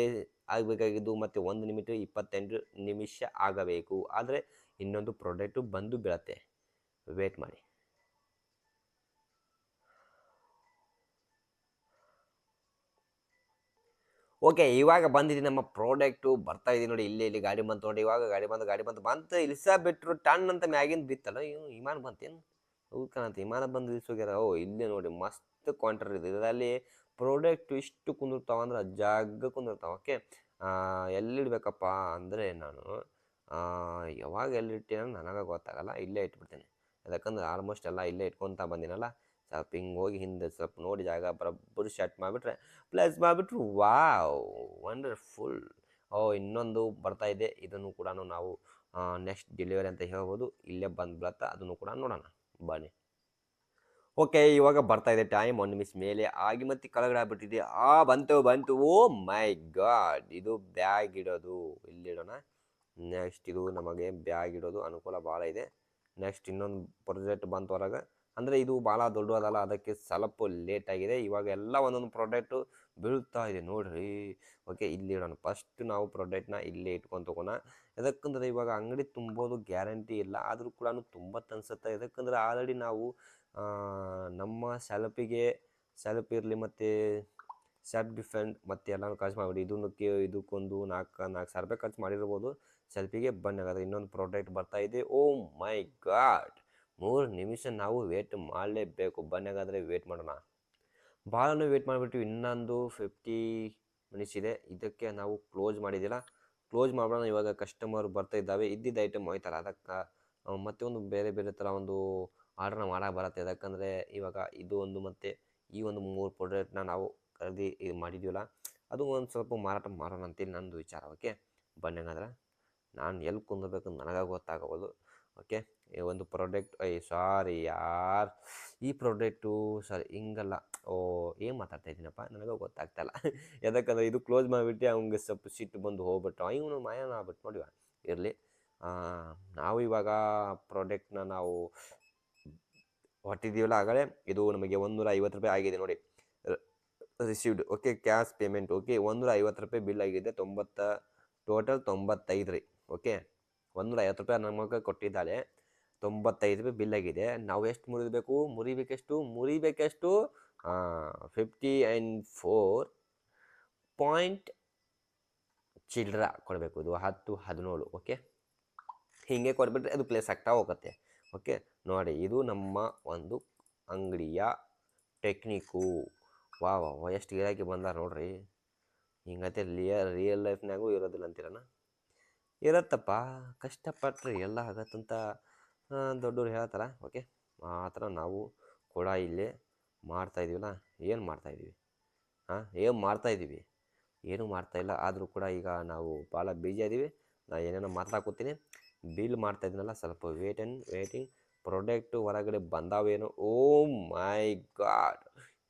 ಆಗಬೇಕಾಗಿದ್ದು ಮತ್ತು ಒಂದು ನಿಮಿಷ ಇಪ್ಪತ್ತೆಂಟು ನಿಮಿಷ ಆಗಬೇಕು. ಆದರೆ ಇನ್ನೊಂದು ಪ್ರಾಡಕ್ಟು ಬಂದು ಬೀಳತ್ತೆ. ವೇಟ್ ಮಾಡಿ. ಓಕೆ ಇವಾಗ ಬಂದಿದೆ ನಮ್ಮ ಪ್ರಾಡಕ್ಟು ಬರ್ತಾ ಇದೆ ನೋಡಿ. ಇಲ್ಲಿ ಇಲ್ಲಿ ಗಾಡಿ ಬಂತು ನೋಡಿ. ಇವಾಗ ಗಾಡಿ ಬಂದು ಗಾಡಿ ಬಂತು. ಬಂತು ಇಲ್ಸ ಬಿಟ್ಟರು ಟನ್ ಅಂತ ಮ್ಯಾಗಿಂದ ಬಿತ್ತಲ್ಲ. ಇವ್ ವಿಮಾನ ಬಂತೇನು? ಹೌದು ಕಾಣತ್ತೆ ವಿಮಾನ ಬಂದು ಇಳಿಸೋಗ್ಯಾರ ಓ, ಇಲ್ಲೇ ನೋಡಿ. ಮಸ್ತ್ ಕ್ವಾಂಟರ್ ಇದೆ. ಇದರಲ್ಲಿ ಪ್ರಾಡಕ್ಟ್ ಇಷ್ಟು ಕುಂದಿರ್ತಾವ ಅಂದ್ರೆ ಜಾಗ ಕುಂದಿರ್ತಾವ ಓಕೆ ಎಲ್ಲಿಡ್ಬೇಕಪ್ಪ ಅಂದರೆ ನಾನು ಯಾವಾಗ ಯಾವಾಗ ಅಂದ್ರೆ ನನಗೆ ಗೊತ್ತಾಗಲ್ಲ, ಇಲ್ಲೇ ಇಟ್ಬಿಡ್ತೀನಿ. ಯಾಕಂದ್ರೆ ಆಲ್ಮೋಸ್ಟ್ ಎಲ್ಲ ಇಲ್ಲೇ ಇಟ್ಕೊತಾ ಬಂದಿನಲ್ಲ ಸ್ವಲ್ಪ ಹಿಂಗೆ ಹೋಗಿ ಹಿಂದೆ ಸ್ವಲ್ಪ ನೋಡಿ ಜಾಗ ಬರೋಬ್ಬರು ಶಟ್ ಮಾಡಿಬಿಟ್ರೆ ಪ್ಲಸ್ ಮಾಡಿಬಿಟ್ರು ವಾವ್ ವಂಡರ್ಫುಲ್ ಓ, ಇನ್ನೊಂದು ಬರ್ತಾ ಇದೆ, ಇದನ್ನು ಕೂಡ ನಾವು ನೆಕ್ಸ್ಟ್ ಡೆಲಿವರಿ ಅಂತ ಹೇಳ್ಬೋದು, ಇಲ್ಲೇ ಬಂದು ಬೀಳತ್ತ ಅದನ್ನು ಕೂಡ ನೋಡೋಣ, ಬನ್ನಿ. ಓಕೆ, ಇವಾಗ ಬರ್ತಾ ಇದೆ ಟೈಮ್ ಒಂದು ಮಿಸ್ ಮೇಲೆ ಆಗಿ ಮತ್ತೆ ಕೆಳಗಡೆ ಆಗ್ಬಿಟ್ಟಿದೆ ಆ, ಬಂತು ಬಂತು. ಓ ಮೈ ಗಾಡ್, ಇದು ಬ್ಯಾಗ್ ಇಡೋದು. ಇಲ್ಲಿಡೋಣ. ನೆಕ್ಸ್ಟ್ ಇದು ನಮಗೆ ಬ್ಯಾಗ್ ಇಡೋದು. ಅನುಕೂಲ ಭಾಳ ಇದೆ. ನೆಕ್ಸ್ಟ್ ಇನ್ನೊಂದು ಪ್ರಾಜೆಕ್ಟ್ ಬಂತು ಹೊರಗೆ. ಅಂದರೆ ಇದು ಭಾಳ ದೊಡ್ಡದಲ್ಲ, ಅದಕ್ಕೆ ಸ್ವಲ್ಪ ಲೇಟ್ ಆಗಿದೆ. ಇವಾಗ ಎಲ್ಲ ಒಂದೊಂದು ಪ್ರಾಡಕ್ಟು ಬೀಳ್ತಾ ಇದೆ ನೋಡ್ರಿ. ಓಕೆ, ಇಲ್ಲಿ ಇಡೋಣ ಫಸ್ಟ್ ನಾವು ಪ್ರಾಡಕ್ಟ್ನ ಇಲ್ಲೇ ಇಟ್ಕೊಂಡು ತೊಗೋಣ. ಯಾಕಂದ್ರೆ ಇವಾಗ ಅಂಗಡಿ ತುಂಬೋದು ಗ್ಯಾರಂಟಿ ಇಲ್ಲ. ಆದರೂ ಕೂಡ ತುಂಬ ಅನ್ಸುತ್ತೆ ಯಾಕಂದ್ರೆ ಆಲ್ರೆಡಿ ನಾವು ನಮ್ಮ ಸೆಲ್ಫಿಗೆ ಸೆಲ್ಫ್ ಇರಲಿ ಮತ್ತು ಸೆಲ್ಫ್ ಡಿಫೆಂಡ್ ಮತ್ತು ಎಲ್ಲನೂ ಖರ್ಚು ಮಾಡಿಬಿಡಿ. ಇದನ್ನಕ್ಕೆ ಇದಕ್ಕೊಂದು ನಾಲ್ಕು ನಾಲ್ಕು ಸಾವಿರ ರೂಪಾಯಿ ಖರ್ಚು ಮಾಡಿರ್ಬೋದು. ಸೆಲ್ಫಿಗೆ ಬನ್ನಿ. ಹಾಗಾದ್ರೆ ಇನ್ನೊಂದು ಪ್ರಾಡಕ್ಟ್ ಬರ್ತಾ ಇದೆ. ಓ ಮೈ ಗಾಡ್ ಮೂರು ನಿಮಿಷ ನಾವು ವೇಟ್ ಮಾಡಲೇಬೇಕು. ಬನ್ನಿ ಹಾಗಾದರೆ ವೇಟ್ ಮಾಡೋಣ. ಭಾಳನೂ ವೇಟ್ ಮಾಡಿಬಿಟ್ಟು ಇನ್ನೊಂದು ಫಿಫ್ಟಿ ಮಿನಿಟ್ಸ್ ಇದೆ. ಇದಕ್ಕೆ ನಾವು ಕ್ಲೋಸ್ ಮಾಡಿದ್ದಿಲ್ಲ ಕ್ಲೋಸ್ ಮಾಡೋಣ ಇವಾಗ ಕಸ್ಟಮರ್ ಬರ್ತಾ ಇದ್ದಾವೆ. ಇದ್ದಿದ್ದ ಐಟಮ್ ಹೋಯ್ತಲ್ಲ. ಅದಕ್ಕೆ ಮತ್ತೆ ಒಂದು ಬೇರೆ ಬೇರೆ ಥರ ಒಂದು ಆರ್ಡ್ರನ್ನ ಮಾಡೋಕೆ ಬರುತ್ತೆ. ಯಾಕಂದರೆ ಇವಾಗ ಇದು ಒಂದು ಮತ್ತು ಈ ಒಂದು ಮೂರು ಪ್ರಾಡಕ್ಟ್ನ ನಾವು ಖರೀದಿ ಇದು ಮಾಡಿದ್ದೀವಲ್ಲ ಅದು ಒಂದು ಸ್ವಲ್ಪ ಮಾರಾಟ ಮಾಡೋಣ ಅಂತೇಳಿ ನಂದು ವಿಚಾರ. ಓಕೆ ಬನ್ನಿ ನಾನು ಎಲ್ಲಿ ಕುಂದಬೇಕು ನನಗೆ ಗೊತ್ತಾಗಬೋದು ಓಕೆ ಈ ಒಂದು ಪ್ರಾಡಕ್ಟ್ ಐ ಸಾರಿ ಯಾರ್. ಈ ಪ್ರಾಡಕ್ಟು ಸಾರಿ ಹಿಂಗಲ್ಲ. ಓ, ಏನು ಮಾತಾಡ್ತಾ ಇದ್ದೀನಪ್ಪ ನನಗೆ ಗೊತ್ತಾಗ್ತಲ್ಲ. ಯಾಕಂದ್ರೆ ಇದು ಕ್ಲೋಸ್ ಮಾಡಿಬಿಟ್ಟು ಅವ್ನಿಗೆ ಸ್ವಲ್ಪ ಸಿಟ್ಟು ಬಂದು ಹೋಗ್ಬಿಟ್ಟು ಇವನು ಮಾಯನ ಆಗ್ಬಿಟ್ಟು ನೋಡಿವ? ಇರಲಿ. ನಾವು ಇವಾಗ ಪ್ರಾಡಕ್ಟ್ನ ನಾವು ಹೊಟ್ಟಿದ್ದೀವಲ್ಲ ಆಗಲೇ? ಇದು ನಮಗೆ ಒಂದೂರ ಐವತ್ತು ರೂಪಾಯಿ ಆಗಿದೆ ನೋಡಿ. Received okay cash payment okay ಒಂದೂರ ಐವತ್ತು ರೂಪಾಯಿ ಬಿಲ್ ಆಗಿದೆ. ತೊಂಬತ್ತ ಟೋಟಲ್ ತೊಂಬತ್ತೈದು ರೀ. ಓಕೆ ಒಂದೂರ ಐವತ್ತು ರೂಪಾಯಿ ನಮಗೆ ಕೊಟ್ಟಿದ್ದಾಳೆ. ತೊಂಬತ್ತೈದು ರೂಪಾಯಿ ಬಿಲ್ ಆಗಿದೆ. ನಾವು ಎಷ್ಟು ಮುರಿಬೇಕು ಮುರಿಬೇಕೆಷ್ಟು? ಮುರಿಬೇಕೆಷ್ಟು? ಆ್ಯಂಡ್ ಫೋರ್ ಪಾಯಿಂಟ್ ಚಿಲ್ಡ್ರ ಕೊಡಬೇಕು ಇದು ಹತ್ತು ಹದಿನೇಳು ಓಕೆ ಹೀಗೆ ಕೊಟ್ಬಿಟ್ರೆ ಅದು ಪ್ಲೇಸ್ ಆಗ್ತಾ ಹೋಗುತ್ತೆ ಓಕೆ ನೋಡಿ ಇದು ನಮ್ಮ ಒಂದು ಅಂಗಡಿಯ ಟೆಕ್ನಿಕು ವಾ ವಾ ಎಷ್ಟು ಗಿರಾಕಿ ಬಂದಾರ ನೋಡ್ರಿ. ಹಿಂಗತೆ ಲಿಯರ್ ರಿಯಲ್ ಲೈಫ್ನಾಗೂ ಇರೋದಿಲ್ಲ ಅಂತೀರನ ಇರತ್ತಪ್ಪ ಕಷ್ಟಪಟ್ಟರೆ ಎಲ್ಲ ಆಗತ್ತಂತ ದೊಡ್ಡವ್ರು ಹೇಳ್ತಾರೆ ಓಕೆ ಆ ಥರ ನಾವು ಕೂಡ ಇಲ್ಲೇ ಮಾಡ್ತಾಯಿದ್ದೀವಲ್ಲ ಏನು ಮಾಡ್ತಾಯಿದ್ದೀವಿ ಹಾಂ ಏನು ಮಾಡ್ತಾಯಿದ್ದೀವಿ ಏನೂ ಮಾಡ್ತಾಯಿಲ್ಲ ಆದರೂ ಕೂಡ ಈಗ ನಾವು ಭಾಳ ಬಿಜಿ ಇದ್ದೀವಿ ನಾ ಏನೇನೋ ಮಾತಾಡ್ಕೊತೀನಿ. ಬಿಲ್ ಮಾಡ್ತಾ ಇದ್ದೀನಲ್ಲ ಸ್ವಲ್ಪ ವೇಟ್ ಆ್ಯಂಡ್ ವೇಟಿಂಗ್ ಪ್ರಾಡಕ್ಟು ಹೊರಗಡೆ ಬಂದಾವೇನೋ? ಓ ಮೈ ಗಾಡ್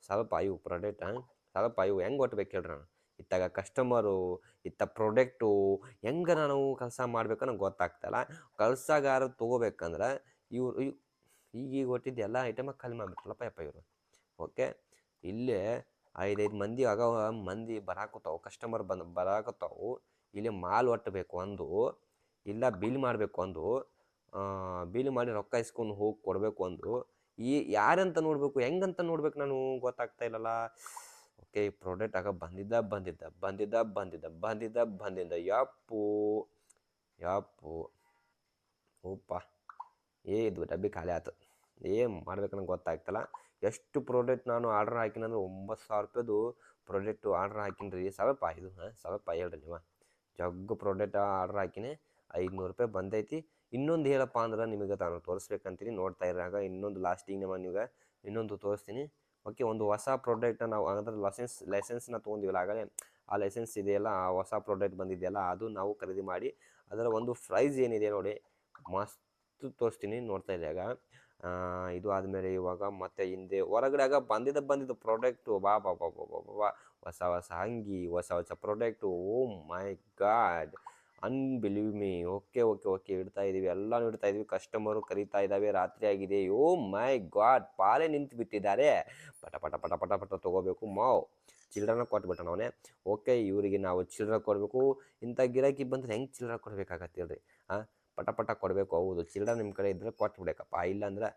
ಸ್ವಲ್ಪ ಇವು ಪ್ರಾಡಕ್ಟ್ ಸ್ವಲ್ಪ ಇವು ಹೆಂಗೆ ಒಟ್ಬೇಕು ಹೇಳ್ರಿ ನಾನು? ಇತ್ತಾಗ ಕಸ್ಟಮರು ಇತ್ತ ಪ್ರಾಡಕ್ಟು ಹೆಂಗೆ ನಾನು ಕೆಲಸ ಮಾಡಬೇಕು ನಂಗೆ ಗೊತ್ತಾಗ್ತಲ್ಲ. ಕೆಲಸಗಾರ ತೊಗೋಬೇಕಂದ್ರೆ ಇವ್ರು, ಇವ್ ಈಗ ಈಗ ಒಟ್ಟಿದ್ದು ಎಲ್ಲ ಐಟಮ ಖಾಲಿ ಮಾಡಿಬಿಟ್ರಲ್ಲಪ್ಪ ಯಪ್ಪ ಇವರು. ಓಕೆ? ಇಲ್ಲಿ ಐದೈದು ಮಂದಿ ಆಗ ಮಂದಿ ಬರಾಕತ್ತಾವು ಕಸ್ಟಮರ್ ಬಂದು ಬರಾಕತ್ತಾವು, ಇಲ್ಲಿ ಮಾಲ್ ಒಟ್ಟಬೇಕು ಅಂದು, ಇಲ್ಲ ಬಿಲ್ ಮಾಡಬೇಕು ಅಂದು ಬಿಲ್ ಮಾಡಿ ರೊಕ್ಕ ಇಸ್ಕೊಂಡು ಹೋಗಿ ಕೊಡಬೇಕು ಒಂದು ಈ ಯಾರಂತ ನೋಡಬೇಕು, ಹೆಂಗಂತ ನೋಡ್ಬೇಕು ನಾನು ಗೊತ್ತಾಗ್ತಾ ಇಲ್ಲಲ್ಲ. ಓಕೆ, ಈ ಪ್ರಾಡಕ್ಟ್ ಆಗ ಬಂದಿದ್ದ ಬಂದಿದ್ದ ಬಂದಿದ್ದ ಬಂದಿದ್ದ ಬಂದಿದ್ದ ಬಂದಿದ್ದ. ಯಪ್ಪು ಯಪ್ಪು. ಓಪ್ಪ ಏ, ಇದು ಡಬ್ಬಿ ಖಾಲಿ ಆಯ್ತು ಏನು ಮಾಡ್ಬೇಕನ್ನೋ ಗೊತ್ತಾಗ್ತಲ್ಲ. ಎಷ್ಟು ಪ್ರಾಡಕ್ಟ್ ನಾನು ಆರ್ಡ್ರ್ ಹಾಕಿನಂದ್ರೆ ಒಂಬತ್ತು ಸಾವಿರ ರೂಪಾಯಿದು ಪ್ರಾಡಕ್ಟು ಆರ್ಡ್ರ್ ಹಾಕಿನಿ ರೀ. ಸಾವಿರಪ್ಪ ಇದು, ಹಾಂ ಸಾವಿರಪ್ಪ ಹೇಳ್ರಿ ನೀವು. ಜಗ್ಗು ಪ್ರಾಡಕ್ಟ್ ಆರ್ಡ್ರ್ ಹಾಕಿನಿ, ಐದುನೂರು ರೂಪಾಯಿ ಬಂದೈತಿ. ಇನ್ನೊಂದು ಹೇಳಪ್ಪ ಅಂದ್ರೆ ನಿಮಗೆ ನಾನು ತೋರಿಸ್ಬೇಕಂತೀನಿ. ನೋಡ್ತಾ ಇರಾಗ ಇನ್ನೊಂದು ಲಾಸ್ಟಿಂಗ್ ನಮ್ಮ ನಿಮಗೆ ಇನ್ನೊಂದು ತೋರಿಸ್ತೀನಿ. ಓಕೆ ಒಂದು ಹೊಸ ಪ್ರಾಡಕ್ಟ್ನ ನಾವು ಅಂದ್ರೆ ಲೈಸೆನ್ಸ್ ಲೈಸೆನ್ಸ್ನ ತೊಗೊಂಡಿವಲ್ಲ, ಆಗಲೇ ಆ ಲೈಸೆನ್ಸ್ ಇದೆಯಲ್ಲ, ಆ ಹೊಸ ಪ್ರಾಡಕ್ಟ್ ಬಂದಿದೆಯಲ್ಲ, ಅದು ನಾವು ಖರೀದಿ ಮಾಡಿ, ಅದರ ಒಂದು ಪ್ರೈಸ್ ಏನಿದೆ ನೋಡಿ, ಮಸ್ತ್ ತೋರಿಸ್ತೀನಿ. ನೋಡ್ತಾ ಇದ್ದಾಗ ಇದು ಆದಮೇಲೆ ಇವಾಗ ಮತ್ತೆ ಹಿಂದೆ ಹೊರಗಡೆ ಆಗ ಬಂದಿದ್ದ ಬಂದಿದ್ದ ಪ್ರಾಡಕ್ಟು ಬಾ ಬಾ ಬಾ ಬಾ ಬಾ ಬಾ ಹೊಸ ಹೊಸ ಅಂಗಿ, ಹೊಸ ಹೊಸ product oh my god. Unbelieve me okay okay okay ಇಡ್ತಾ ಇದ್ದೀವಿ ಎಲ್ಲನೂ ಇಡ್ತಾ ಇದ್ದೀವಿ ಕಸ್ಟಮರು ಕರೀತಾ ಇದ್ದಾವೆ ರಾತ್ರಿ ಆಗಿದೆ. Oh my god. ಪಾಲೆ ನಿಂತು ಬಿಟ್ಟಿದ್ದಾರೆ. ಪಟ ಪಟ ಪಟ ಪಟ ಪಟ ತೊಗೋಬೇಕು. ಮಾವ್. ಚಿಲ್ಡ್ರನ್ನ ಕೊಟ್ಬಿಟ್ಟ ಅವನೇ. ಓಕೆ ಇವರಿಗೆ ನಾವು ಚಿಲ್ಡ್ರ ಕೊಡಬೇಕು. ಇಂಥ ಗಿರಾಕಿ ಬಂದರೆ ಹೆಂಗೆ ಚಿಲ್ಡ್ರ ಕೊಡ್ಬೇಕಾಗತ್ತೆ ಹೇಳ್ರಿ? ಹಾಂ ಪಟ ಪಟ ಕೊಡಬೇಕು, ಹೌದು. ಚಿಲ್ಡ್ರ ನಿಮ್ಮ ಕಡೆ ಇದ್ದರೆ ಕೊಟ್ಬಿಡಬೇಕಪ್ಪ ಇಲ್ಲಾಂದರೆ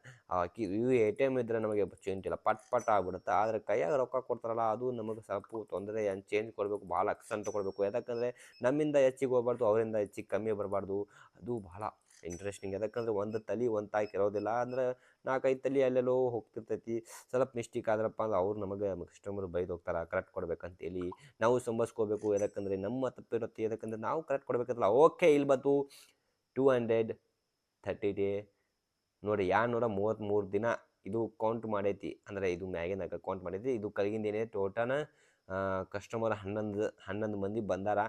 ಕಿ ಇವು ಎ ಟಿ ಎಂ ಇದ್ದರೆ ನಮಗೆ ಚೇಂಜ್ ಇಲ್ಲ ಪಟ್ ಪಟ್ ಆಗ್ಬಿಡುತ್ತೆ. ಆದರೆ ಕೈಯಾಗ ರೊಕ್ಕ ಕೊಡ್ತಾರಲ್ಲ, ಅದು ನಮಗೆ ಸ್ವಲ್ಪ ತೊಂದರೆ ಏನು ಚೇಂಜ್ ಕೊಡಬೇಕು, ಭಾಳ ಅಕ್ಷನ್ ಕೊಡಬೇಕು ಯಾಕಂದರೆ ನಮ್ಮಿಂದ ಹೆಚ್ಚಿಗೆ ಹೋಗ್ಬಾರ್ದು, ಅವರಿಂದ ಹೆಚ್ಚಿಗೆ ಕಮ್ಮಿ ಬರಬಾರ್ದು. ಅದು ಭಾಳ ಇಂಟ್ರೆಸ್ಟಿಂಗ್ ಯಾಕಂದರೆ ಒಂದು ತಲೆ, ಒಂದು ತಾಯ್ಕೆ ಇರೋದಿಲ್ಲ ಅಂದ್ರೆ ನಾಲ್ಕೈದು ತಲೆ ಅಲ್ಲೆಲ್ಲೋ ಹೋಗ್ತಿರ್ತೈತಿ. ಸ್ವಲ್ಪ ಮಿಸ್ಟೇಕ್ ಆದ್ರಪ್ಪ ಅಂದ್ರೆ ಅವ್ರು ನಮಗೆ ಕಸ್ಟಮರ್ ಬೈದು ಹೋಗ್ತಾರೆ ಕರೆಕ್ಟ್ ಕೊಡ್ಬೇಕಂತೇಳಿ ನಾವು ಸಂಭಾಸ್ಕೋಬೇಕು ಯಾಕಂದರೆ ನಮ್ಮ ತಪ್ಪಿರುತ್ತೆ. ಯಾಕಂದರೆ ನಾವು ಕರೆಕ್ಟ್ ಕೊಡ್ಬೇಕಂತಲ್ಲ ಓಕೆ ಇಲ್ಲಿ ಬಂತು. ಟೂ ಹಂಡ್ರೆಡ್ ಥರ್ಟಿ ಡೇ ನೋಡಿ ನೂರ ಮೂವತ್ತ್ಮೂರು ದಿನ ಇದು ಕೌಂಟ್ ಮಾಡೈತಿ. ಅಂದರೆ ಇದು ಮ್ಯಾಗಿನಾಗ ಕೌಂಟ್ ಮಾಡೈತಿ. ಇದು ಕಳಗಿಂದ ಏನೇ ಟೋಟನ ಕಸ್ಟಮರ್ ಹನ್ನೊಂದು ಹನ್ನೊಂದು ಮಂದಿ ಬಂದಾರ.